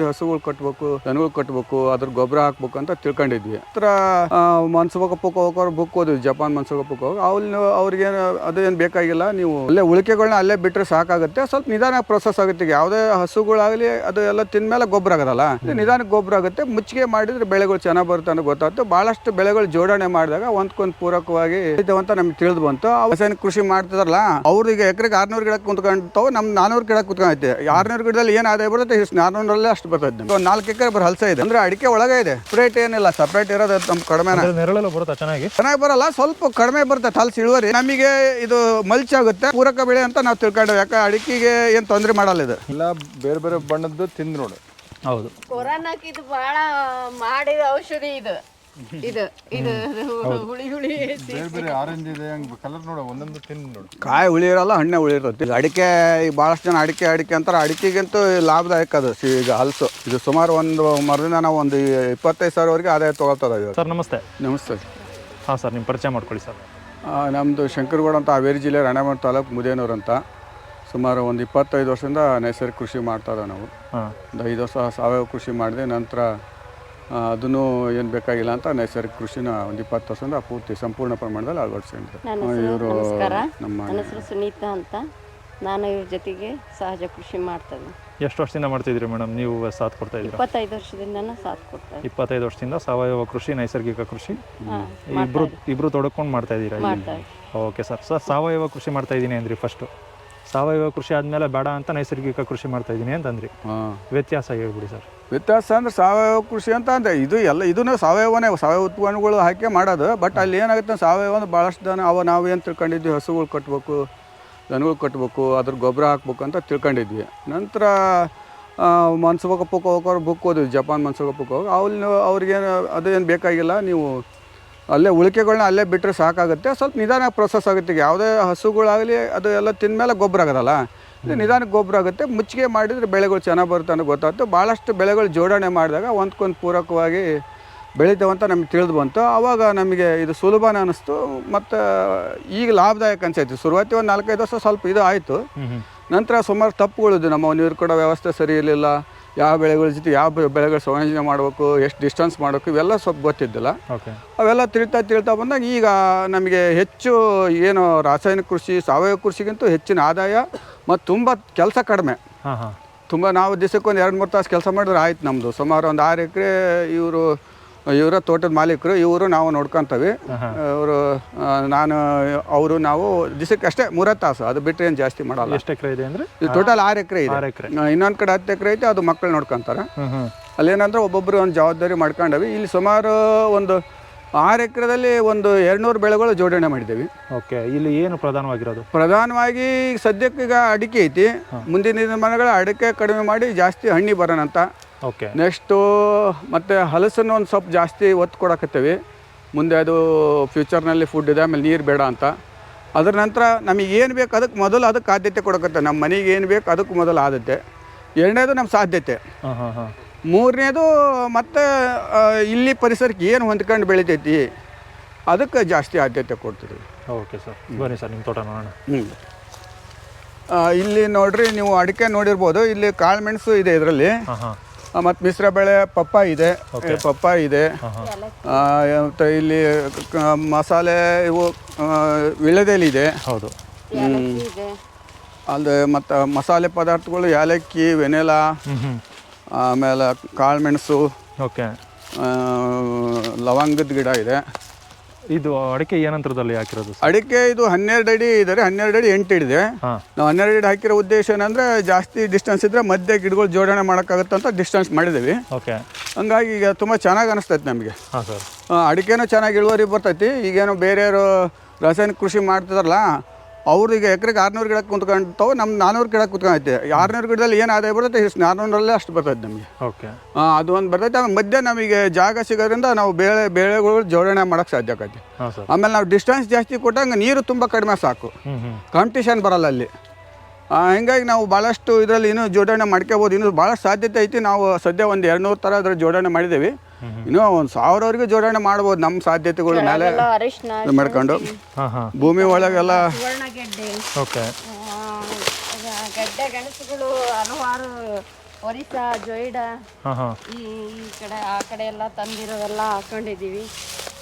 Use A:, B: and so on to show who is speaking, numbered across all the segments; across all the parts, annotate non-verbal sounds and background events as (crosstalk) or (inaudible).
A: ಹಸುಗಳು ಕಟ್ಬೇಕು, ದನಗಳು ಕಟ್ಬೇಕು, ಅದ್ರ ಗೊಬ್ಬರ ಹಾಕ್ಬೇಕು ಅಂತ ತಿಳ್ಕೊಂಡಿದ್ವಿ. ಹತ್ರ ಮನ್ಸುಗ ಪುಕ್ಕ ಹೋಗೋರು ಬುಕ್ ಓದಿದ್ವಿ, ಜಪಾನ್ ಮನ್ಸುಗ ಪುಕ್ಕ ಹೋಗಿ ಅವ್ನು ಅವ್ರಿಗೇನು ಅದೇನು ಬೇಕಾಗಿಲ್ಲ, ನೀವು ಅಲ್ಲೇ ಉಳಿಕೆಗಳನ್ನ ಅಲ್ಲೇ ಬಿಟ್ಟರೆ ಸಾಕಾಗುತ್ತೆ. ಸ್ವಲ್ಪ ನಿಧಾನ ಪ್ರೊಸೆಸ್ ಆಗುತ್ತೆ. ಯಾವುದೇ ಹಸುಗಳಾಗಲಿ, ಅದು ಎಲ್ಲ ತಿಂದ್ಮೇಲೆ ಗೊಬ್ಬರ ಆಗೋದಲ್ಲ. ನಿಧಾನಕ್ಕೆ ಗೊಬ್ಬರ ಆಗುತ್ತೆ. ಮುಚ್ಚಿಗೆ ಮಾಡಿದ್ರೆ ಬೆಳೆಗಳು ಚೆನ್ನಾಗಿ ಬರುತ್ತೆ ಅಂತ ಗೊತ್ತಾಯ್ತು ಭಾಳಷ್ಟು ಬೆಳೆಗಳು ಜೋಡಣೆ ಮಾಡಿದಾಗ ಒಂದ್ಕೊಂದು ಪೂರಕವಾಗಿ ಇದಾವೆ ಅಂತ ನಮ್ಗೆ ತಿಳಿದು ಬಂತು. ರಾಸಾಯನಿಕ ಕೃಷಿ ಮಾಡ್ತಿದಾರಲ್ಲ ಅವ್ರಿಗೆ ಎಕರೆಗೆ ಆರ್ನೂರು ಗಿಡ ಕುಂತ್ಕೊಂಡ್ತಾವ ನಮ್ ನಾನೂರು ಗಿಡ ಕುತ್ಕೊಂಡೈತೆ ಆರ್ನೂರು ಗಿಡದಲ್ಲಿ ಏನು ಆದಾಯ ಬರುತ್ತೆ? ನಾನೂರಲ್ಲೇ ಅಷ್ಟು ಬರ್ತದೆ ನಮ್ಗೆ. ಒಂದು ನಾಲ್ಕು ಎಕರೆ ಬರ ಹಲಸ ಇದೆ. ಅಂದ್ರೆ ಅಡಿಕೆ ಒಳಗೆ ಇದೆ. ಸಪ್ರೇಟ್ ಏನಿಲ್ಲ ಸಪ್ರೇಟ್ ಇರೋದು ನಮ್ಮ
B: ಕಡಿಮೆ ನೆರಳೆಲ್ಲ ಬರುತ್ತಾ ಚೆನ್ನಾಗಿ?
A: ಚೆನ್ನಾಗಿ ಬರಲ್ಲ ಸ್ವಲ್ಪ ಕಡಿಮೆ ಬರುತ್ತೆ ಹಲಸು ಇಳುವರಿ. ನಮಗೆ ಇದು ಮಲ್ಚ್ ಆಗುತ್ತೆ. ಪೂರಕ ಬೆಳೆ ಅಂತ ನಾವು ತಿಳ್ಕೊಂಡೇವೆ. ಯಾಕೆ ಅಡಿಕೆಗೆ ಏನು ತೊಂದರೆ ಮಾಡಲ್ಲ ಇದು.
C: ಇಲ್ಲ ಬೇರೆ ಬೇರೆ ಬಣ್ಣದ್ದು ತಿಂದು ನೋಡು.
B: ಹೌದು.
D: ಕೊರೋನಾಕ್ ಇದು ಬಹಳ ಮಾಡಿದ ಔಷಧಿ ಇದು. ಇದು ಇದು ಹುಳಿ ಹುಳಿ
C: ಬೇರೆ ಬೇರೆ ಆರೆಂಜ್ ಇದೆ ಹಂಗೆ ಕಲರ್ ನೋಡು ಒಂದೊಂದು ತಿಂದು ನೋಡು.
A: ಕಾಯಿ ಇರಲ್ಲ ಹಣ್ಣೆ ಹುಳಿ ಈಗ ಅಡಿಕೆ ಈಗ ಭಾಳಷ್ಟು ಜನ ಅಡಿಕೆ ಅಡಿಕೆ ಅಂತಾರೆ. ಅಡಿಕೆಗಂತೂ ಲಾಭದಾಯಕ ಅದು. ಸಿ- ಈಗ ಹಲಸು. ಇದು ಸುಮಾರು ಒಂದು ಮರದಿಂದ ನಾವು ಒಂದು ಇಪ್ಪತ್ತೈದು ಸಾವಿರವರೆಗೆ ಆದಾಯ ತಗೊಳ್ತದ ಇವಾಗ
B: ಸರ್ ನಮಸ್ತೆ.
A: ನಮಸ್ತೆ.
B: ಹಾಂ ಸರ್ ನಿಮ್ಮ ಪರಿಚಯ ಮಾಡ್ಕೊಳ್ಳಿ ಸರ್.
A: ನಮ್ಮದು ಶಂಕರಗೌಡ ಅಂತ ಹಾವೇರಿ ಜಿಲ್ಲೆ ರಾಣೆಬೆನ್ನೂರು ತಾಲೂಕು ಮುದೇನೂರು ಅಂತ. ಸುಮಾರು ಒಂದು ಇಪ್ಪತ್ತೈದು ವರ್ಷದಿಂದ ನೈಸರ್ಗಿಕ ಕೃಷಿ ಮಾಡ್ತಾ ಇದ್ದಾವೆ ನಾವು.
B: ಹಾಂ.
A: ಒಂದು ಐದು ವರ್ಷ ಸಾವಯವ ಕೃಷಿ ಮಾಡಿದೆ. ನಂತರ ಅದನ್ನು ಏನು ಬೇಕಾಗಿಲ್ಲ ಅಂತ ನೈಸರ್ಗಿಕ ಕೃಷಿನ ಒಂದು ಇಪ್ಪತ್ತು ವರ್ಷದಿಂದ ಪೂರ್ತಿ ಸಂಪೂರ್ಣ ಪ್ರಮಾಣದಲ್ಲಿ
D: ಅಳವಡಿಸಿದ್ರು
A: ಇವರು
D: ನಮಸ್ಕಾರ.
A: ನಮ್ಮ
D: ನನ್ನ ಹೆಸರು ಸುನೀತಾ ಅಂತ. ನಾನು ಇವ್ರ ಜೊತೆಗೆ ಸಹಜ ಕೃಷಿ ಮಾಡ್ತೇನೆ.
B: ಎಷ್ಟು ವರ್ಷದಿಂದ ಮಾಡ್ತಿದ್ರಿ ಮೇಡಮ್? ನೀವು ಸಾಥ್ ಕೊಡ್ತಾ ಇದ್ದೀರಾ?
D: ಇಪ್ಪತ್ತೈದು ವರ್ಷದಿಂದ ಸಾಥ್ ಕೊಡ್ತಾ ಇದ್ದೀನಿ.
B: ಇಪ್ಪತ್ತೈದು ವರ್ಷದಿಂದ ಸಾವಯವ ಕೃಷಿ ನೈಸರ್ಗಿಕ ಕೃಷಿ.
D: ಹಾಂ
B: ಇಬ್ರು ಇಬ್ರು ತೊಡ್ಕೊಂಡು ಮಾಡ್ತಾ ಇದ್ದೀರಾ
D: ಮಾಡ್ತಾ
B: ಓಕೆ ಸರ್. ಸರ್ ಸಾವಯವ ಕೃಷಿ ಮಾಡ್ತಾ ಇದ್ದೀನಿ ಅಂದ್ರಿ ಫಸ್ಟು ಸಾವಯವ ಕೃಷಿ ಆದಮೇಲೆ ಬೇಡ ಅಂತ ನೈಸರ್ಗಿಕ ಕೃಷಿ ಮಾಡ್ತಾ ಇದ್ದೀನಿ ಅಂತಂದ್ರಿ.
A: ಹಾಂ.
B: ವ್ಯತ್ಯಾಸ ಹೇಳ್ಬಿಡಿ ಸರ್.
A: ವ್ಯತ್ಯಾಸ ಅಂದ್ರೆ ಸಾವಯವ ಕೃಷಿ ಅಂತ ಅಂದ್ರೆ ಇದು ಎಲ್ಲ ಇದನ್ನು ಸಾವಯವನೇ, ಸಾವಯವ ಉತ್ಪನ್ನಗಳು ಹಾಕಿ ಮಾಡೋದು. ಬಟ್ ಅಲ್ಲಿ ಏನಾಗುತ್ತೆ, ಸಾವಯವ ಅಂದ್ರೆ ಭಾಳಷ್ಟು ಜನ ಅವ ನಾವು ಏನು ತಿಳ್ಕೊಂಡಿದ್ವಿ, ಹಸುಗಳು ಕಟ್ಟಬೇಕು ದನಗಳು ಕಟ್ಟಬೇಕು ಅದ್ರ ಗೊಬ್ಬರ ಹಾಕ್ಬೇಕು ಅಂತ ತಿಳ್ಕೊಂಡಿದ್ವಿ. ನಂತರ ಪುಕ್ಕ ಹೋಗೋರು ಬುಕ್ ಓದಿದ್ವಿ, ಜಪಾನ್ ಮನ್ಸುಗಪ್ಪಕ್ಕೆ ಪುಕ್ಕ ಹೋಗಿ ಅವ್ನು ಅವ್ರಿಗೇನು, ಅದೇನು ಬೇಕಾಗಿಲ್ಲ, ನೀವು ಅಲ್ಲೇ ಉಳಿಕೆಗಳನ್ನ ಅಲ್ಲೇ ಬಿಟ್ಟರೆ ಸಾಕಾಗುತ್ತೆ. ಸ್ವಲ್ಪ ನಿಧಾನ ಪ್ರೊಸೆಸ್ ಆಗುತ್ತೆ. ಈಗ ಯಾವುದೇ ಹಸುಗಳಾಗಲಿ ಅದು ಎಲ್ಲ ತಿಂದ್ಮೇಲೆ ಗೊಬ್ಬರ ಆಗೋದಲ್ಲ? ನಿಧಾನಕ್ಕೆ ಗೊಬ್ಬರ ಆಗುತ್ತೆ. ಮುಚ್ಚಿಗೆ ಮಾಡಿದರೆ ಬೆಳೆಗಳು ಚೆನ್ನಾಗಿ ಬರುತ್ತೆ ಅಂತ ಗೊತ್ತಾಯ್ತು ಭಾಳಷ್ಟು ಬೆಳೆಗಳು ಜೋಡಣೆ ಮಾಡಿದಾಗ ಒಂದ್ಕೊಂದು ಪೂರಕವಾಗಿ ಬೆಳೀತೇವೆ ಅಂತ ನಮಗೆ ತಿಳಿದು ಬಂತು. ಆವಾಗ ನಮಗೆ ಇದು ಸುಲಭನ ಅನ್ನಿಸ್ತು. ಮತ್ತು ಈಗ ಲಾಭದಾಯಕ ಅನ್ಸೈತಿ. ಶುರುವಾತಿ ಒಂದು ನಾಲ್ಕೈದು ವರ್ಷ ಸ್ವಲ್ಪ ಇದು ಆಯಿತು. ನಂತರ ಸುಮಾರು ತಪ್ಪುಗಳಿದ್ದು ನಮ್ಮ ನೀರು ಕೊಡೋ ವ್ಯವಸ್ಥೆ ಸರಿ ಇರಲಿಲ್ಲ. ಯಾವ ಬೆಳೆಗಳ ಜೊತೆ ಯಾವ ಬೆಳೆಗಳು ಸಂಯೋಜನೆ ಮಾಡಬೇಕು ಎಷ್ಟು ಡಿಸ್ಟೆನ್ಸ್ ಮಾಡಬೇಕು ಇವೆಲ್ಲ ಸ್ವಲ್ಪ ಗೊತ್ತಿದ್ದಿಲ್ಲ. ಅವೆಲ್ಲ ತಿಳ್ತಾ ತಿಳ್ತಾ ಬಂದಾಗ ಈಗ ನಮಗೆ ಹೆಚ್ಚು ಏನು ರಾಸಾಯನಿಕ ಕೃಷಿ ಸಾವಯವ ಕೃಷಿಗಿಂತೂ ಹೆಚ್ಚಿನ ಆದಾಯ ಮತ್ತು ತುಂಬ ಕೆಲಸ ಕಡಿಮೆ. ತುಂಬ ನಾವು ದಿವಸಕ್ಕೆ ಒಂದು ಎರಡು ಮೂರು ತಾಸು ಕೆಲಸ ಮಾಡಿದ್ರೆ ಆಯ್ತು ನಮ್ಮದು ಸುಮಾರು ಒಂದು ಆರು ಎಕರೆ ಇವರು ಇವರ ತೋಟದ ಮಾಲೀಕರು ಇವರು ನಾವು ನೋಡ್ಕೊತೀವಿ. ಅವರು ನಾನು ಅವರು ನಾವು ದಿವಸಕ್ಕೆ ಅಷ್ಟೇ ಮೂರ ತಾಸು ಅದು ಬಿಟ್ಟರೆ ಏನು ಜಾಸ್ತಿ ಮಾಡಲ್ಲ.
B: ಎಷ್ಟು ಎಕರೆ ಇದೆ ಅಂದ್ರೆ?
A: ಇದು ಟೋಟಲ್ ಆರು ಎಕರೆ ಇದೆ. ಇನ್ನೊಂದು ಕಡೆ ಹತ್ತು ಎಕರೆ ಐತೆ ಅದು ಮಕ್ಕಳು ನೋಡ್ಕೊಂತಾರೆ. ಅಲ್ಲೇನಂದ್ರೆ ಒಬ್ಬೊಬ್ಬರು ಒಂದು ಜವಾಬ್ದಾರಿ ಮಾಡ್ಕೊಂಡವಿ. ಇಲ್ಲಿ ಸುಮಾರು ಒಂದು ಆರು ಎಕರೆದಲ್ಲಿ ಒಂದು ಎರಡುನೂರು ಬೆಳೆಗಳು ಜೋಡಣೆ ಮಾಡಿದ್ದೀವಿ
B: ಓಕೆ ಇಲ್ಲಿ ಏನು ಪ್ರಧಾನವಾಗಿರೋದು?
A: ಪ್ರಧಾನವಾಗಿ ಈಗ ಸದ್ಯಕ್ಕೆ ಈಗ ಅಡಿಕೆ ಐತಿ. ಮುಂದಿನ ದಿನಮಾನಗಳ ಅಡಿಕೆ ಕಡಿಮೆ ಮಾಡಿ ಜಾಸ್ತಿ ಹಣ್ಣಿ ಬರೋಣ ಅಂತ
B: ಓಕೆ
A: ನೆಕ್ಸ್ಟು ಮತ್ತು ಹಲಸನ್ನು ಒಂದು ಸ್ವಲ್ಪ ಜಾಸ್ತಿ ಒತ್ತು ಕೊಡಕತ್ತೀವಿ. ಮುಂದೆ ಅದು ಫ್ಯೂಚರ್ನಲ್ಲಿ ಫುಡ್ ಇದೆ ಆಮೇಲೆ ನೀರು ಬೇಡ ಅಂತ. ಅದ್ರ ನಂತರ ನಮಗೆ ಏನು ಬೇಕು ಅದಕ್ಕೆ ಮೊದಲು ಅದಕ್ಕೆ ಆದ್ಯತೆ ಕೊಡಕತ್ತೆ. ನಮ್ಮ ಮನೆಗೆ ಏನು ಬೇಕು ಅದಕ್ಕೆ ಮೊದಲು ಆದ್ಯತೆ. ಎರಡನೇದು ನಮ್ಮ ಸಾಧ್ಯತೆ.
B: ಹಾಂ ಹಾಂ ಹಾಂ.
A: ಮೂರನೇದು ಮತ್ತು ಇಲ್ಲಿ ಪರಿಸರಕ್ಕೆ ಏನು ಹೊಂದ್ಕೊಂಡು ಬೆಳಿತೈತಿ ಅದಕ್ಕೆ ಜಾಸ್ತಿ ಆದ್ಯತೆ ಕೊಡ್ತೀವಿ
B: ಓಕೆ ಸರ್ ಬನ್ನಿ ಸರ್ ನಿಮ್ಮ ತೋಟ ನೋಡೋಣ.
A: ಹ್ಞೂ ಇಲ್ಲಿ ನೋಡ್ರಿ ನೀವು ಅಡಿಕೆ ನೋಡಿರ್ಬೋದು. ಇಲ್ಲಿ ಕಾಳುಮೆಣಸು ಇದೆ ಇದರಲ್ಲಿ.
B: ಹಾಂ ಹಾಂ.
A: ಮತ್ತು ಮಿಶ್ರ ಬೆಳೆ ಪಪ್ಪ ಇದೆ. ಪಪ್ಪ ಇದೆ. ಮತ್ತು ಇಲ್ಲಿ ಕ- ಮಸಾಲೆ ಇವು ಆ, ಇದೆ.
B: ಹೌದು.
A: ಅಲ್ಲದೆ ಮತ್ತು ಮಸಾಲೆ ಪದಾರ್ಥಗಳು ಯಾಲಕ್ಕಿ ವೆನೆಲಾ
B: ಹ್ಞೂ ಹ್ಞೂ
A: ಆಮೇಲೆ ಕಾಳುಮೆಣಸು
B: ಓಕೆ
A: ಲವಂಗದ ಗಿಡ ಇದೆ.
B: ಇದು ಅಡಿಕೆ ಏನಂತರದಲ್ಲಿ ಹಾಕಿರೋದು ಸರ್?
A: ಅಡಿಕೆ ಇದು ಹನ್ನೆರಡು ಅಡಿ ಇದ್ದಾರೆ ಹನ್ನೆರಡು ಅಡಿ ಎಂಟು ಹಿಡಿದೆ
B: ಹಾಂ.
A: ನಾವು ಹನ್ನೆರಡು ಅಡಿ ಹಾಕಿರೋ ಉದ್ದೇಶ ಏನಂದ್ರೆ ಜಾಸ್ತಿ ಡಿಸ್ಟೆನ್ಸ್ ಇದ್ರೆ ಮಧ್ಯೆ ಗಿಡಗಳು ಜೋಡಣೆ ಮಾಡೋಕ್ಕಾಗುತ್ತೆ ಅಂತ ಡಿಸ್ಟೆನ್ಸ್ ಮಾಡಿದ್ದೀವಿ
B: ಓಕೆ.
A: ಹಂಗಾಗಿ ಈಗ ತುಂಬ ಚೆನ್ನಾಗಿ ಅನಿಸ್ತೈತೆ ನಮಗೆ.
B: ಹಾಂ ಸರ್.
A: ಅಡಿಕೆನೂ ಚೆನ್ನಾಗಿ ಇಳುವರಿ ಬರ್ತೈತಿ. ಈಗೇನು ಬೇರೆಯವರು ರಾಸಾಯನಿಕ ಕೃಷಿ ಮಾಡ್ತಿದಾರಲ್ಲ ಅವ್ರು ಈಗ ಎಕರೆಗೆ ಆರ್ನೂರು ಗಿಡ ಕುಂತ್ಕೊಂತಾವೆ ನಮ್ಮ ನಾನ್ನೂರು ಗಿಡ ಕುತ್ಕೊಂಡೈತೆ. ಆರ್ನೂರು ಗಿಡದಲ್ಲಿ ಏನು ಆದಾಯ ಬರುತ್ತೆ ಇಷ್ಟು ನಾನ್ನೂರಲ್ಲೇ ಅಷ್ಟು ಬರ್ತೈತೆ ನಮಗೆ.
B: ಓಕೆ.
A: ಅದು ಒಂದು ಬರ್ತೈತೆ ಆಮೇಲೆ ಮಧ್ಯೆ ನಮಗೆ ಜಾಗ ಸಿಗೋದ್ರಿಂದ ನಾವು ಬೇಳೆ ಬೇಳೆಗಳು ಜೋಡಣೆ ಮಾಡೋಕ್ಕೆ ಸಾಧ್ಯ
B: ಆಗತ್ತೆ
A: ಆಮೇಲೆ ನಾವು ಡಿಸ್ಟೆನ್ಸ್ ಜಾಸ್ತಿ ಕೊಟ್ಟಂಗೆ ನೀರು ತುಂಬ ಕಡಿಮೆ ಸಾಕು. ಕಾಂಪಿಟೇಷನ್ ಬರಲ್ಲ ಅಲ್ಲಿ. ಹೀಗಾಗಿ ಹಿಂಗಾಗಿ ನಾವು ಭಾಳಷ್ಟು ಇದರಲ್ಲಿ ಇನ್ನೂ ಜೋಡಣೆ ಮಾಡ್ಕೋಬೋದು ಇನ್ನೂ ಭಾಳ ಸಾಧ್ಯತೆ ಐತಿ. ನಾವು ಸದ್ಯ ಒಂದು ಎರಡುನೂರು ಥರ ಅದರ ಜೋಡಣೆ ಮಾಡಿದ್ದೀವಿ ಇನ್ನೂ ಒಂದು ಸಾವಿರವರೆಗೂ ಜೋಡಣೆ ಮಾಡ್ಬೋದು ನಮ್ಮ ಸಾಧ್ಯತೆಗಳು ಮೇಲೆ. ಇದು ಮಾಡ್ಕೊಂಡು.
B: ಹಾಂ ಹಾಂ.
A: ಭೂಮಿ ಒಳಗೆಲ್ಲ
D: ಸುವರ್ಣ ಗೆಡ್ಡೆ.
B: ಓಕೆ.
D: ಗೆಡ್ಡೆ ಗೆಣಸುಗಳು ಹಲವಾರು ಒರಿಸ್ಸಾ ಜೊಯ್ಡಾ
B: ಹಾಂ ಹಾಂ.
D: ಈ ಈ ಕಡೆ ಆ ಕಡೆ ಎಲ್ಲ ತಂದಿರೋವೆಲ್ಲ ಹಾಕೊಂಡಿದ್ದೀವಿ.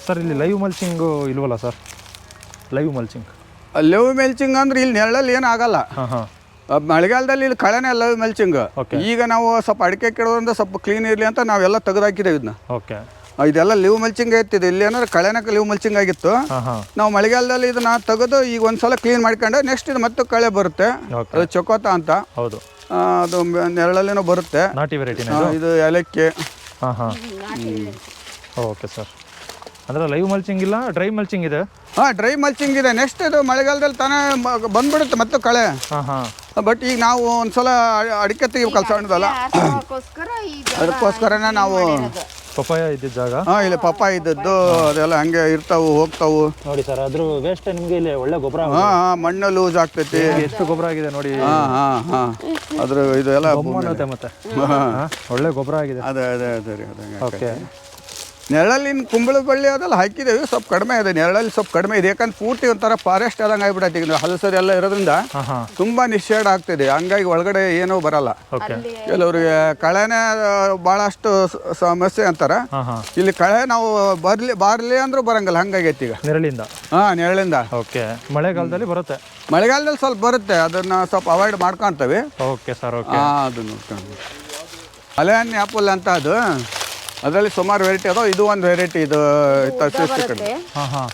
B: ಸರ್ ಇಲ್ಲಿ ಲೈವ್ ಮಲ್ಚಿಂಗು ಇಲ್ವಲ್ಲ sir? Live mulching.
A: Live mulching ಅಂದ್ರೆ ಇಲ್ಲಿ ನೆರಳಲ್ಲಿ ಏನು ಆಗಲ್ಲ.
B: ಹಾಂ ಹಾಂ.
A: ಆ, ಮಳೆಗಾಲದಲ್ಲಿ ಇಲ್ಲಿ ಕಳೆನೇ ಎಲ್ಲ ಮೆಲ್ಚಿಂಗ್. ಈಗ ನಾವು ಸ್ವಲ್ಪ ಅಡಿಕೆ ಕೆಡೋದ್ರಿಂದ ಸ್ವಲ್ಪ ಕ್ಲೀನ್ ಇರಲಿ ಅಂತ ನಾವೆಲ್ಲ ತೆಗೆದಾಕಿದ್ದೇವೆ ಇದನ್ನ.
B: ಓಕೆ
A: ಇದೆಲ್ಲ ಲಿವ್ ಮಲ್ಚಿಂಗ್ ಆಯ್ತಿದೆ ಇಲ್ಲಿ ಏನಾದ್ರೆ ಕಳೆನ ಲಿವ್ ಮಲ್ಚಿಂಗ್ ಆಗಿತ್ತು. ನಾವು ಮಳೆಗಾಲದಲ್ಲಿ ಇದನ್ನ ತೆಗೆದು ಈಗ ಒಂದ್ಸಲ ಕ್ಲೀನ್ ಮಾಡ್ಕೊಂಡೆ ನೆಕ್ಸ್ಟ್ ಇದು ಮತ್ತೆ ಕಳೆ ಬರುತ್ತೆ. ಅದು ಚೊಕೋತ ಅಂತ.
B: ಹೌದು.
A: ಅದು ನೆರಳಲ್ಲೇನೋ ಬರುತ್ತೆ. ಇದು? ಏಲಕ್ಕಿ.
B: ಓಕೆ ಸರ್ ಅಂದ್ರೆ ಲೈವ್ ಮಲ್ಚಿಂಗ್ ಇಲ್ಲ ಡ್ರೈ ಮಲ್ಚಿಂಗ್ ಇದೆ?
A: ಹಾ ಡ್ರೈ ಮಲ್ಚಿಂಗ್ ಇದೆ. ನೆಕ್ಸ್ಟ್ ಇದು ಮಳೆಗಾಲದಲ್ಲಿ ತಾನೇ ಬಂದ್ಬಿಡುತ್ತೆ ಮತ್ತೆ ಕಳೆ.
B: ಹಾ ಹಾಂ.
A: ಬಟ್ ಈಗ ನಾವು ಒಂದ್ಸಲ ಅಡಿಕೆ ತೆಗಿಬೇಕು ಕೆಲಸ
D: ಅದಕ್ಕೋಸ್ಕರ ಈಗ
A: ಅದಕ್ಕೋಸ್ಕರನೇ ನಾವು
B: ಪಪ್ಪಾಯ ಇದ್ದಿದ್ದ ಜಾಗ?
A: ಹಾಂ ಇಲ್ಲಿ ಪಪ್ಪಾಯ ಇದ್ದದ್ದು ಅದೆಲ್ಲ ಹಂಗೆ ಇರ್ತಾವು ಹೋಗ್ತಾವು.
B: ನೋಡಿ ಸರ್ ಅದ್ರ ವೇಸ್ಟ್ ನಿಮಗೆ ಇಲ್ಲಿ ಒಳ್ಳೆ ಗೊಬ್ಬರ
A: ಹಾಂ ಹಾಂ ಮಣ್ಣು ಲೂಸ್ ಆಗ್ತೈತಿ.
B: ಎಷ್ಟು ಗೊಬ್ಬರ ಆಗಿದೆ ನೋಡಿ.
A: ಹಾಂ ಹಾಂ ಹಾಂ. ಅದ್ರ ಇದೆಲ್ಲ
B: ಮತ್ತೆ. ಹಾಂ. ಒಳ್ಳೆ ಗೊಬ್ಬರ ಆಗಿದೆ.
A: ಅದೇ ಅದೇ ಅದೇ ರೀ ಅದೇ
B: ಓಕೆ
A: ನೆರಳಲ್ಲಿನ ಕುಂಬಳ ಬಳ್ಳಿ ಅದೆಲ್ಲ ಹಾಕಿದ್ದೇವೆ ಸ್ವಲ್ಪ ಕಡಿಮೆ ಇದೆ. ನೆರಳಲ್ಲಿ ಸ್ವಲ್ಪ ಕಡಿಮೆ ಇದೆ. ಯಾಕಂದ್ರೆ ಪೂರ್ತಿ ಒಂಥರ ಫಾರೆಸ್ಟ್ ಆದಂಗೆ ಆಗ್ಬಿಟ್ಟೈತೆ ಈಗ ಹಲಸರಿ ಎಲ್ಲ ಇರೋದ್ರಿಂದ ತುಂಬಾ ನಿಷೇಧ ಆಗ್ತಿದೆ. ಹಂಗಾಗಿ ಒಳಗಡೆ ಏನೂ ಬರಲ್ಲ.
B: ಓಕೆ
A: ಕೆಲವ್ರಿಗೆ ಕಳೆನೇ ಭಾಳಷ್ಟು ಸಮಸ್ಯೆ ಅಂತಾರೆ. ಇಲ್ಲಿ ಕಳೆ ನಾವು ಬರ್ಲಿ ಬಾರ್ಲಿ ಅಂದ್ರೂ ಬರಂಗಲ್ಲ. ಹಂಗಾಗೈತಿ ಈಗ.
B: ನೆರಳಿಂದ?
A: ಹಾ ನೆರಳಿಂದ.
B: ಓಕೆ ಮಳೆಗಾಲದಲ್ಲಿ ಬರುತ್ತೆ?
A: ಮಳೆಗಾಲದಲ್ಲಿ ಸ್ವಲ್ಪ ಬರುತ್ತೆ. ಅದನ್ನ ಸ್ವಲ್ಪ ಅವಾಯ್ಡ್ ಮಾಡ್ಕೊಂತೇವೆ.
B: ಓಕೆ ಸರ್ ಓಕೆ
A: ಅದನ್ನು ಆ್ಯಪಲ್ ಅಂತ ಅದು. ಅದರಲ್ಲಿ ಸುಮಾರು ವೆರೈಟಿ ಅದಾವ ಇದು ಒಂದು ವೆರೈಟಿ ಇದು ಹಾ
B: ಹಾಂ.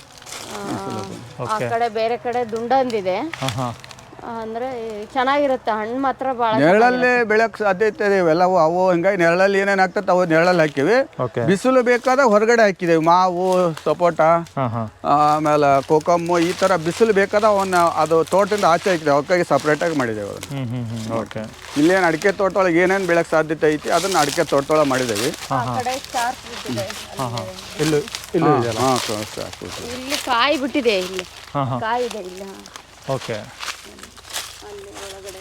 B: ಹಾಂ
D: ಆ ಕಡೆ ಬೇರೆ ಕಡೆ ದುಂಡಂದಿದೆ.
B: ಹಾಂ ಹಾಂ.
D: ಅಂದ್ರೆ ಚೆನ್ನಾಗಿರುತ್ತೆ. ಹಣ್ಣು ಮಾತ್ರ ಭಾಳ
A: ನೆರಳಲ್ಲಿ ಬೆಳೆಯೋಕೆ ಸಾಧ್ಯತೆ ಇದೆ ಇವೆಲ್ಲವು ಅವು ಹಿಂಗಾಗಿ ನೆರಳಲ್ಲಿ ಏನೇನು ಆಗ್ತದೆ ಅವು ನೆರಳಲ್ಲಿ ಹಾಕಿವಿ.
B: ಓಕೆ.
A: ಬಿಸಿಲು ಬೇಕಾದ ಹೊರಗಡೆ ಹಾಕಿದ್ದೇವೆ ಮಾವು ಸಪೋಟ
B: ಹಾಂ ಹಾಂ.
A: ಆಮೇಲೆ ಕೋಕಮ್ಮು ಈ ಥರ ಬಿಸಿಲು ಬೇಕಾದ ಅವನ್ನ ಅದು ತೋಟದಿಂದ ಆಚೆ ಹಾಕಿದೆ ಅವಕ್ಕಾಗಿ ಸಪ್ರೇಟಾಗಿ ಆಗಿ ಅದನ್ನು.
B: ಹ್ಞೂ ಹ್ಞೂ ಹ್ಞೂ ಓಕೆ.
A: ಇಲ್ಲೇನು ಅಡಿಕೆ ತೋಟದೊಳಗೆ ಏನೇನು ಬೆಳೆಯೋಕೆ ಸಾಧ್ಯತೆ ಐತಿ ಅದನ್ನು ಅಡಿಕೆ ತೋಟದೊಳಗೆ ಮಾಡಿದ್ದೇವೆ
D: ಆ ಕಡೆ ಸ್ಟಾರ್ಟ್ ಬಿಟ್ಟಿದೆ
B: ಹಾಂ ಹಾಂ. ಇಲ್ಲೂ ಇಲ್ಲೂ ಇದೆಯಲ್ಲ?
A: ಹಾಂ
D: ಇಲ್ಲಿ ಕಾಯಿ ಬಿಟ್ಟಿದೆ ಇಲ್ಲಿ.
B: ಹಾಂ ಹಾಂ.
D: ಕಾಯಿ ಇದೆ ಇಲ್ಲ
B: ಓಕೆ
D: ಅಲ್ಲಿ ಒಳಗಡೆ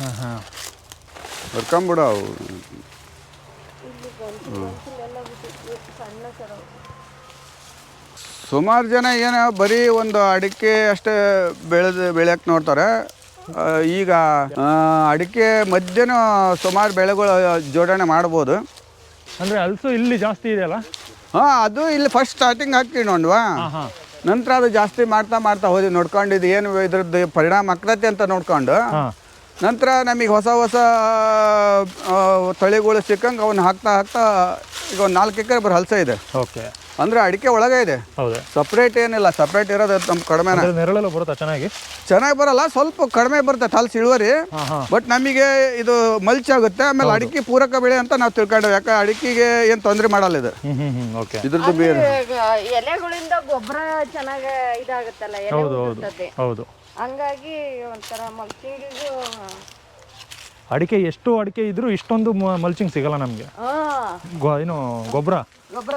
B: ಹಾಂ
A: ಬರ್ಕೊಂಬಿಡು ಅವು. ಸುಮಾರು ಜನ ಏನು ಬರೀ ಒಂದು ಅಡಿಕೆ ಅಷ್ಟೇ ಬೆಳೆದು ಬೆಳೆಯಕ್ಕೆ ನೋಡ್ತಾರೆ. ಈಗ ಅಡಿಕೆ ಮಧ್ಯನೂ ಸುಮಾರು ಬೆಳೆಗಳು ಜೋಡಣೆ ಮಾಡ್ಬೋದು.
B: ಅಂದರೆ ಅಲ್ಸು ಇಲ್ಲಿ ಜಾಸ್ತಿ ಇದೆಯಲ್ಲ
A: ಹಾಂ ಅದು ಇಲ್ಲಿ ಫಸ್ಟ್ ಸ್ಟಾರ್ಟಿಂಗ್ ಹಾಕಿ ನೋಡ್ವಾ. ನಂತರ ಅದು ಜಾಸ್ತಿ ಮಾಡ್ತಾ ಮಾಡ್ತಾ ಹೋದ್ವಿ. ನೋಡ್ಕೊಂಡು ಇದು ಏನು ಇದ್ರದ್ದು ಪರಿಣಾಮ ಆಗ್ತೈತೆ ಅಂತ ನೋಡ್ಕೊಂಡು. ನಂತರ ನಮಗೆ ಹೊಸ ಹೊಸ ತಳಿಗಳು ಸಿಕ್ಕಂಗೆ ಅವನ್ನ ಹಾಕ್ತಾ ಹಾಕ್ತಾ ಈಗ ಒಂದು ನಾಲ್ಕು ಎಕರೆ ಬರೋ ಹಲಸೆ ಇದೆ.
B: ಓಕೆ.
A: ಅಂದರೆ ಅಡಿಕೆ ಒಳಗೆ ಇದೆ.
B: ಹೌದು.
A: ಸಪ್ರೇಟ್ ಏನಿಲ್ಲ ಸಪ್ರೇಟ್ ಇರೋದು ನಮ್ಮ
B: ಕಡಿಮೆ ನೆರಳಲ್ಲೂ ಬರುತ್ತಾ ಚೆನ್ನಾಗಿ?
A: ಚೆನ್ನಾಗಿ ಬರಲ್ಲ ಸ್ವಲ್ಪ ಕಡಿಮೆ ಬರುತ್ತೆ ಹಲಸು ಇಳುವರಿ. ಬಟ್ ನಮಗೆ ಇದು ಮಲ್ಚ್ ಆಗುತ್ತೆ ಆಮೇಲೆ ಅಡಿಕೆ ಪೂರಕ ಬೆಳೆ ಅಂತ ನಾವು ತಿಳ್ಕೊಂಡೆ ಯಾಕೆ ಅಡಿಕೆಗೆ ಏನು ತೊಂದರೆ ಮಾಡಲ್ಲ ಇದು.
B: ಹ್ಞೂ ಹ್ಞೂ ಹ್ಞೂ ಓಕೆ.
A: ಇದ್ರದ್ದು ಬೇರೆ.
D: ಎಲೆಗಳಿಂದ ಗೊಬ್ಬರ ಚೆನ್ನಾಗಿ ಇದಾಗುತ್ತಲ್ಲ
B: ಹೌದು ಹೌದು ಹೌದು.
D: ಹಂಗಾಗಿ ಒಂಥರ ಮಲ್ಚಿಂಗಿಗೂ
B: ಅಡಿಕೆ ಎಷ್ಟು ಅಡಿಕೆ ಇದ್ರೂ ಇಷ್ಟೊಂದು ಮಲ್ಚಿಂಗ್ ಸಿಗಲ್ಲ ನಮಗೆ. ಏನು ಗೊಬ್ಬರ?
D: ಗೊಬ್ಬರ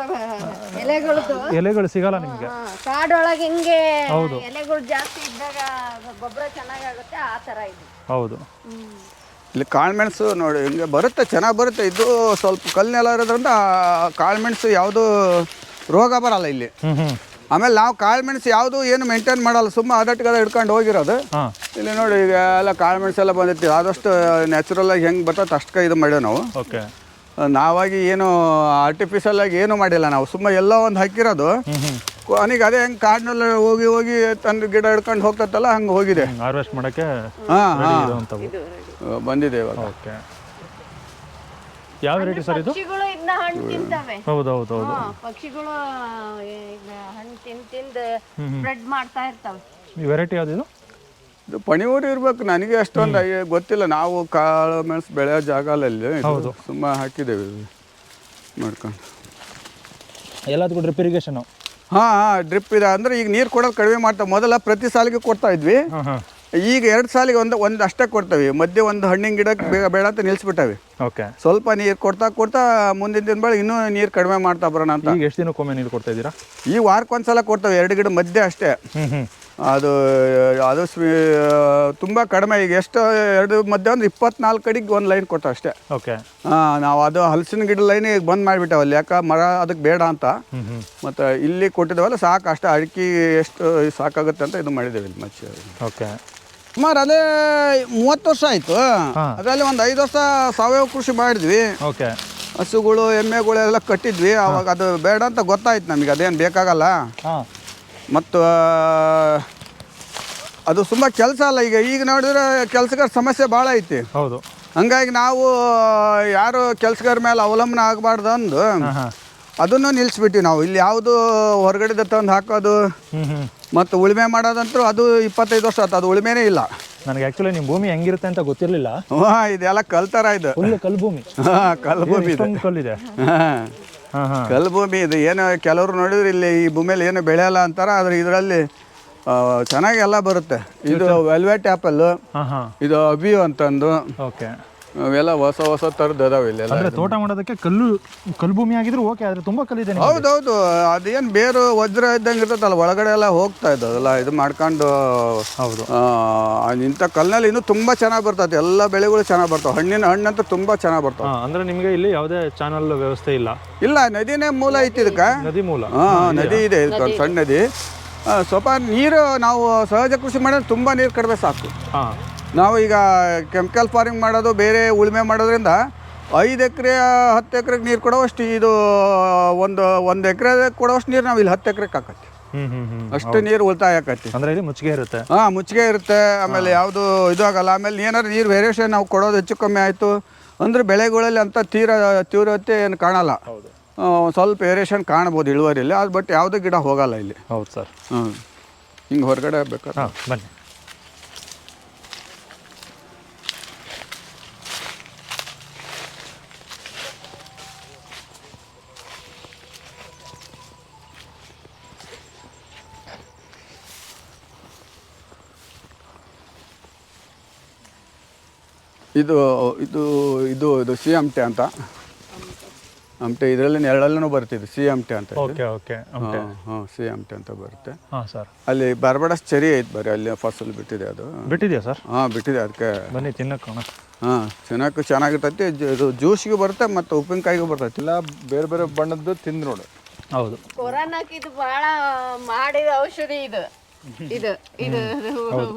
D: ಎಲೆಗಳದ್ದು
B: ಎಲೆಗಳು ಸಿಗಲ್ಲ ನಿಮಗೆ.
D: ಕಾಡೊಳಗೆ ಹಿಂಗೆ
B: ಹೌದು.
D: ಎಲೆಗಳು ಜಾಸ್ತಿ ಇದ್ದಾಗ ಗೊಬ್ಬರ ಚೆನ್ನಾಗಾಗುತ್ತೆ ಆ ಥರ ಇದೆ.
B: ಹೌದು.
A: ಇಲ್ಲಿ ಕಾಳುಮೆಣಸು ನೋಡಿ ಹಿಂಗೆ ಬರುತ್ತೆ ಚೆನ್ನಾಗಿ ಬರುತ್ತೆ. ಇದು ಸ್ವಲ್ಪ ಕಲ್ಲು ನೆಲ ಇರೋದ್ರಿಂದ ಕಾಳುಮೆಣಸು ಯಾವುದು ರೋಗ ಬರಲ್ಲ ಇಲ್ಲಿ.
B: ಹ್ಞೂ ಹ್ಞೂ
A: ಆಮೇಲೆ ನಾವು ಕಾಳು ಮೆಣಸು ಯಾವುದು ಏನು ಮೇಂಟೈನ್ ಮಾಡಲ್ಲ ಸುಮ್ಮ ಅದಟ್ಟಿಗೆ ಹಿಡ್ಕೊಂಡು ಹೋಗಿರೋದು. ಇಲ್ಲಿ ನೋಡಿ ಈಗ ಎಲ್ಲ ಕಾಳು ಮೆಣಸೆಲ್ಲ ಬಂದಿತ್ತು. ಆದಷ್ಟು ನ್ಯಾಚುರಲ್ ಆಗಿ ಹೆಂಗೆ ಬರ್ತದೆ ಅಷ್ಟಕ್ಕೆ ಇದು ಮಾಡ್ಯಾವ ನಾವು.
B: ಓಕೆ.
A: ನಾವಾಗಿ ಏನು ಆರ್ಟಿಫಿಷಿಯಲ್ ಆಗಿ ಏನು ಮಾಡಿಲ್ಲ ನಾವು. ಸುಮ್ಮ ಎಲ್ಲ ಒಂದು ಹಾಕಿರೋದು. ಅವನಿಗೆ ಅದೇ ಹೆಂಗೆ ಕಾಡಿನಲ್ಲಿ ಹೋಗಿ ಹೋಗಿ ತಂದು ಗಿಡ ಹಿಡ್ಕೊಂಡು ಹೋಗ್ತತ್ತಲ್ಲ ಹಂಗೆ ಹೋಗಿದೆ.
B: ಹಾರ್ವೆಸ್ಟ್ ಮಾಡೋಕ್ಕೆ
A: ಹಾಂ ಹಾಂ. ಬಂದಿದೆ ಇವಾಗ.
B: ಓಕೆ. ಯಾವ ವೆರೈಟಿ ಸರ್ ಇದು?
D: ಪಕ್ಷಿಗಳು ಇದನ್ನ ಹಣ್ಣು ತಿಂತವೆ.
B: ಹೌದು ಹೌದು ಹೌದು.
D: ಹಾ, ಪಕ್ಷಿಗಳು ಹಣ್ಣು ತಿಂದು ತಿಂದು ಸ್ಪ್ರೆಡ್ ಮಾಡ್ತಾ ಇರ್ತವೆ.
B: ಈ ವೆರೈಟಿ ಯಾವುದಿದು
A: ಇದು? ಪಣಿಯೂರು ಇರ್ಬೇಕು ನನಗೆ ಅಷ್ಟೊಂದು ಐ- ಗೊತ್ತಿಲ್ಲ. ನಾವು ಕಾಳು ಮೆಣಸು ಬೆಳೆಯೋ ಜಾಗದಲ್ಲಿ
B: ಹೌದು.
A: ಸುಮ್ಮ ಹಾಕಿದ್ದೇವೆ ಇದು ಮಾಡ್ಕೊಂಡು.
B: ಎಲ್ಲದಕ್ಕೂ ಡ್ರಿಪ್ ಇರಿಗೇಷನ್
A: ಹಾಂ ಹಾಂ ಡ್ರಿಪ್ ಇದೆ. ಅಂದರೆ ಈಗ ನೀರು ಕೊಡೋದು ಕಡಿಮೆ ಮಾಡ್ತಾ ಮೊದಲ ಪ್ರತಿ ಸಾಲಿಗೆ ಕೊಡ್ತಾ ಇದ್ವಿ.
B: ಹಾಂ ಹಾಂ.
A: ಈಗ ಎರಡು ಸಾಲಿಗೆ ಒಂದು ಒಂದು ಅಷ್ಟೇ ಕೊಡ್ತೇವೆ. ಮಧ್ಯೆ ಒಂದು ಹಣ್ಣಿನ ಗಿಡಕ್ಕೆ ಬೇಗ ಬೇಡ ಅಂತ ನಿಲ್ಲಿಸ್ಬಿಟ್ಟವೆ
B: ಓಕೆ.
A: ಸ್ವಲ್ಪ ನೀರು ಕೊಡ್ತಾ ಕೊಡ್ತಾ ಮುಂದಿನ ದಿನ ಬೆಳೆ ಇನ್ನೂ ನೀರು ಕಡಿಮೆ ಮಾಡ್ತಾ ಬರೋಣ ಅಂತ.
B: ಈಗ ಎಷ್ಟು ದಿನಕ್ಕೊಮ್ಮೆ ನೀರು ಕೊಡ್ತಾ ಇದ್ದೀರಾ?
A: ಈ ವಾರಕ್ಕೊಂದ್ಸಲ ಕೊಡ್ತವೆ ಎರಡು ಗಿಡ ಮಧ್ಯೆ ಅಷ್ಟೇ. ಅದು ಅದು ತುಂಬ ಕಡಿಮೆ. ಈಗ ಎಷ್ಟು ಎರಡು ಮಧ್ಯೆ ಒಂದು ಇಪ್ಪತ್ನಾಲ್ಕು ಅಡಿಗೆ ಒಂದು ಲೈನ್ ಕೊಟ್ಟು ಅಷ್ಟೇ.
B: ಓಕೆ.
A: ಹಾಂ ನಾವು ಅದು ಹಲಸಿನ ಗಿಡ ಲೈನ್ ಈಗ ಬಂದ್ ಮಾಡಿಬಿಟ್ಟವಲ್ಲ ಯಾಕೆ ಮರ ಅದಕ್ಕೆ ಬೇಡ ಅಂತ. ಮತ್ತು ಇಲ್ಲಿ ಕೊಟ್ಟಿದ್ದೇವಲ್ಲ ಸಾಕು ಅಷ್ಟೇ. ಅಡಿಕೆ ಎಷ್ಟು ಸಾಕಾಗುತ್ತೆ ಅಂತ ಇದು ಮಾಡಿದ್ದೇವೆ ಇಲ್ಲಿ ಮಚ್ಚಿ
B: ಓಕೆ.
A: ಸುಮಾರು ಅದೇ ಮೂವತ್ತು ವರ್ಷ ಆಯಿತು. ಅದರಲ್ಲಿ ಒಂದು ಐದು ವರ್ಷ ಸಾವಯವ ಕೃಷಿ ಮಾಡಿದ್ವಿ.
B: ಓಕೆ.
A: ಹಸುಗಳು ಎಮ್ಮೆಗಳು ಎಲ್ಲ ಕಟ್ಟಿದ್ವಿ. ಅವಾಗ ಅದು ಬೇಡ ಅಂತ ಗೊತ್ತಾಯ್ತು ನಮಗೆ ಅದೇನು ಬೇಕಾಗಲ್ಲ. ಮತ್ತು ಅದು ತುಂಬ ಕೆಲಸ ಅಲ್ಲ. ಈಗ ಈಗ ನೋಡಿದ್ರೆ ಕೆಲಸಗಾರ ಸಮಸ್ಯೆ ಭಾಳ ಐತಿ.
B: ಹೌದು.
A: ಹಂಗಾಗಿ ನಾವು ಯಾರು ಕೆಲಸಗಾರ ಮೇಲೆ ಅವಲಂಬನೆ ಆಗಬಾರ್ದು ಅಂದು ಅದನ್ನು ನಿಲ್ಲಿಸ್ಬಿಟ್ಟಿವಿ ನಾವು. ಇಲ್ಲಿ ಯಾವುದು ಹೊರಗಡೆ ತಂದು ಹಾಕೋದು ಮತ್ತು ಉಳುಮೆ ಮಾಡೋದಂತೂ ಅದು ಇಪ್ಪತ್ತೈದು ವರ್ಷ ಆಯ್ತು. ಅದು ಉಳುಮೆನೇ ಇಲ್ಲ.
B: ನನಗೆ ಆ್ಯಕ್ಚುಲಿ ನಿಮ್ಮ ಭೂಮಿ ಹೆಂಗಿರುತ್ತೆ ಅಂತ ಗೊತ್ತಿರಲಿಲ್ಲ.
A: ಹಾಂ ಇದೆಲ್ಲ ಕಲ್ತರ ಇದು.
B: ಫುಲ್ ಕಲ್ ಭೂಮಿ
A: ಹಾಂ ಕಲ್ ಭೂಮಿ ಇದು.
B: ಇಷ್ಟೊಂದು ಕಲ್ಲಿದೆ?
A: ಹಾಂ.
B: ಹಾಂ ಹಾಂ.
A: ಭೂಮಿ ಇದು. ಏನು ಕೆಲವರು ನೋಡಿದ್ರೆ ಇಲ್ಲಿ ಈ ಭೂಮಿಯಲ್ಲಿ ಏನು ಬೆಳೆಯಲ್ಲ ಅಂತಾರೆ ಆದರೆ ಇದರಲ್ಲಿ ಚೆನ್ನಾಗಿ ಎಲ್ಲ ಬರುತ್ತೆ. ಇದು ವೆಲ್ವೆಟ್ ಆ್ಯಪಲ್ಲು ಇದು ಅಬಿಯು ಅಂತಂದು.
B: ಓಕೆ
A: ಅವೆಲ್ಲ ಹೊಸ ಹೊಸ ಥರದ್ದು ಅದಾವೆ ಇಲ್ಲೆಲ್ಲ.
B: ಅಂದ್ರೆ ತೋಟ ಮಾಡೋದಕ್ಕೆ ಕಲ್ಲು ಕಲ್ಲು ಭೂಮಿ ಆಗಿದ್ರು ಓಕೆ ಆದರೆ ತುಂಬ ಕಲ್ಲಿದೆ ಹೌದು
A: ಹೌದು ಅದೇನು ಬೇರು ವಜ್ರ ಇದ್ದಂಗೆ ಇರ್ತದಲ್ಲ ಒಳಗಡೆ ಎಲ್ಲ ಹೋಗ್ತಾ ಇದ್ದದಲ್ಲ ಇದು ಮಾಡ್ಕೊಂಡು
B: ಹೌದು.
A: ಇಂಥ ಕಲ್ಲಿನಲ್ಲಿ ಇನ್ನು ತುಂಬ ಚೆನ್ನಾಗಿ ಬರ್ತದೆ ಎಲ್ಲ ಬೆಳೆಗಳು ಚೆನ್ನಾಗಿ ಬರ್ತಾವೆ ಹಣ್ಣಿನ ಹಣ್ಣಂತೂ ತುಂಬ ಚೆನ್ನಾಗಿ ಬರ್ತಾವ.
B: ಅಂದ್ರೆ ಅಂದರೆ ನಿಮಗೆ ಇಲ್ಲಿ ಯಾವುದೇ ಚಾನಲ್ ವ್ಯವಸ್ಥೆ ಇಲ್ಲ?
A: ಇಲ್ಲ ನದಿನೇ ಮೂಲ ಐತಿ ಇದಕ್ಕೆ
B: ನದಿ ಮೂಲ.
A: ಹಾಂ ನದಿ ಇದೆ ಸಣ್ಣ ನದಿ. ಆ, ಸ್ವಲ್ಪ ನೀರು ನಾವು ಸಹಜ ಕೃಷಿ ಮಾಡಿದ್ರೆ ತುಂಬ ನೀರು ಕಡಿಮೆ ಸಾಕು.
B: ಹಾಂ.
A: ನಾವು ಈಗ ಕೆಮಿಕಲ್ ಫಾರ್ಮಿಂಗ್ ಮಾಡೋದು ಬೇರೆ ಉಳುಮೆ ಮಾಡೋದ್ರಿಂದ ಐದು ಎಕರೆ ಹತ್ತು ಎಕರೆಗೆ ನೀರು ಕೊಡೋವಷ್ಟು ಇದು ಒಂದು ಒಂದು ಎಕರೆ ಕೊಡೋವಷ್ಟು ನೀರು ನಾವು ಇಲ್ಲಿ ಹತ್ತು ಎಕರೆಗೆ ಹಾಕತ್ತಿ ಅಷ್ಟು ನೀರು ಉಳಿತಾಯ ಆಕತಿ
B: ಅಂದ್ರೆ ಇಲ್ಲಿ ಮುಚ್ಚಿಗೆ ಇರುತ್ತೆ?
A: ಹಾಂ ಮುಚ್ಚಿಗೆ ಇರುತ್ತೆ. ಆಮೇಲೆ ಯಾವುದು ಇದು ಆಗಲ್ಲ. ಆಮೇಲೆ ಏನಾದ್ರು ನೀರು ವೇರಿಯೇಷನ್ ನಾವು ಕೊಡೋದು ಹೆಚ್ಚು ಕಮ್ಮಿ ಆಯಿತು. ಅಂದ್ರೆ ಬೆಳೆಗಳಲ್ಲಿ ಅಂತ ತೀರ ತೀವ್ರತೆ ಏನು ಕಾಣಲ್ಲ. ಸ್ವಲ್ಪ ವೇರಿಯೇಷನ್ ಕಾಣ್ಬೋದು ಇಳುವರಿಯಲ್ಲಿ. ಅದು ಬಟ್ ಯಾವುದೇ ಗಿಡ ಹೋಗಲ್ಲ ಇಲ್ಲಿ.
B: ಹೌದು ಸರ್.
A: ಹ್ಞೂ ಹಿಂಗೆ ಹೊರಗಡೆ ಬೇಕಾದ್ರೆ.
B: ಹಾಂ ಬನ್ನಿ.
A: ಇದು ಇದು ಇದು ಇದು ಸಿ ಎಂ ಟಿ ಅಂತ. ಅಮ್ಟೆ ಇದರಲ್ಲಿ ಎರಡಲ್ಲೂ ಬರ್ತಿದೆ ಸಿ ಎಂ ಟಿ ಅಂತ
B: ಓಕೆ ಓಕೆ
A: ಹಾಂ ಸಿ ಎಂ ಟಿ ಅಂತ ಬರುತ್ತೆ.
B: ಹಾಂ ಸರ್.
A: ಅಲ್ಲಿ ಬಾರ್ಬಡಸ್ ಚೆರಿ ಐತೆ ಬರೀ ಅಲ್ಲಿ ಫಸಲ್ ಬಿಟ್ಟಿದೆ ಅದು.
B: ಬಿಟ್ಟಿದೆಯಾ ಸರ್?
A: ಹಾಂ ಬಿಟ್ಟಿದೆ ಅದಕ್ಕೆ.
B: ಬನ್ನಿ ತಿನ್ನಕ್ಕೆ
A: ಹಾಂ ಚೆನ್ನಾಗಿ ಚೆನ್ನಾಗಿರ್ತೈತಿ ಇದು ಜ್ಯೂಸ್ಗೂ ಬರುತ್ತೆ ಮತ್ತು ಉಪ್ಪಿನಕಾಯಿಗೂ ಬರ್ತೈತಿ.
C: ಇಲ್ಲ ಬೇರೆ ಬೇರೆ ಬಣ್ಣದ್ದು ತಿಂದು ನೋಡು.
B: ಹೌದು.
D: ಕೊರೋನಾಕ್ಕೆ ಇದು ಭಾಳ ಮಾಡಿದ ಔಷಧಿ ಇದು. (laughs) ಇದು ಇದು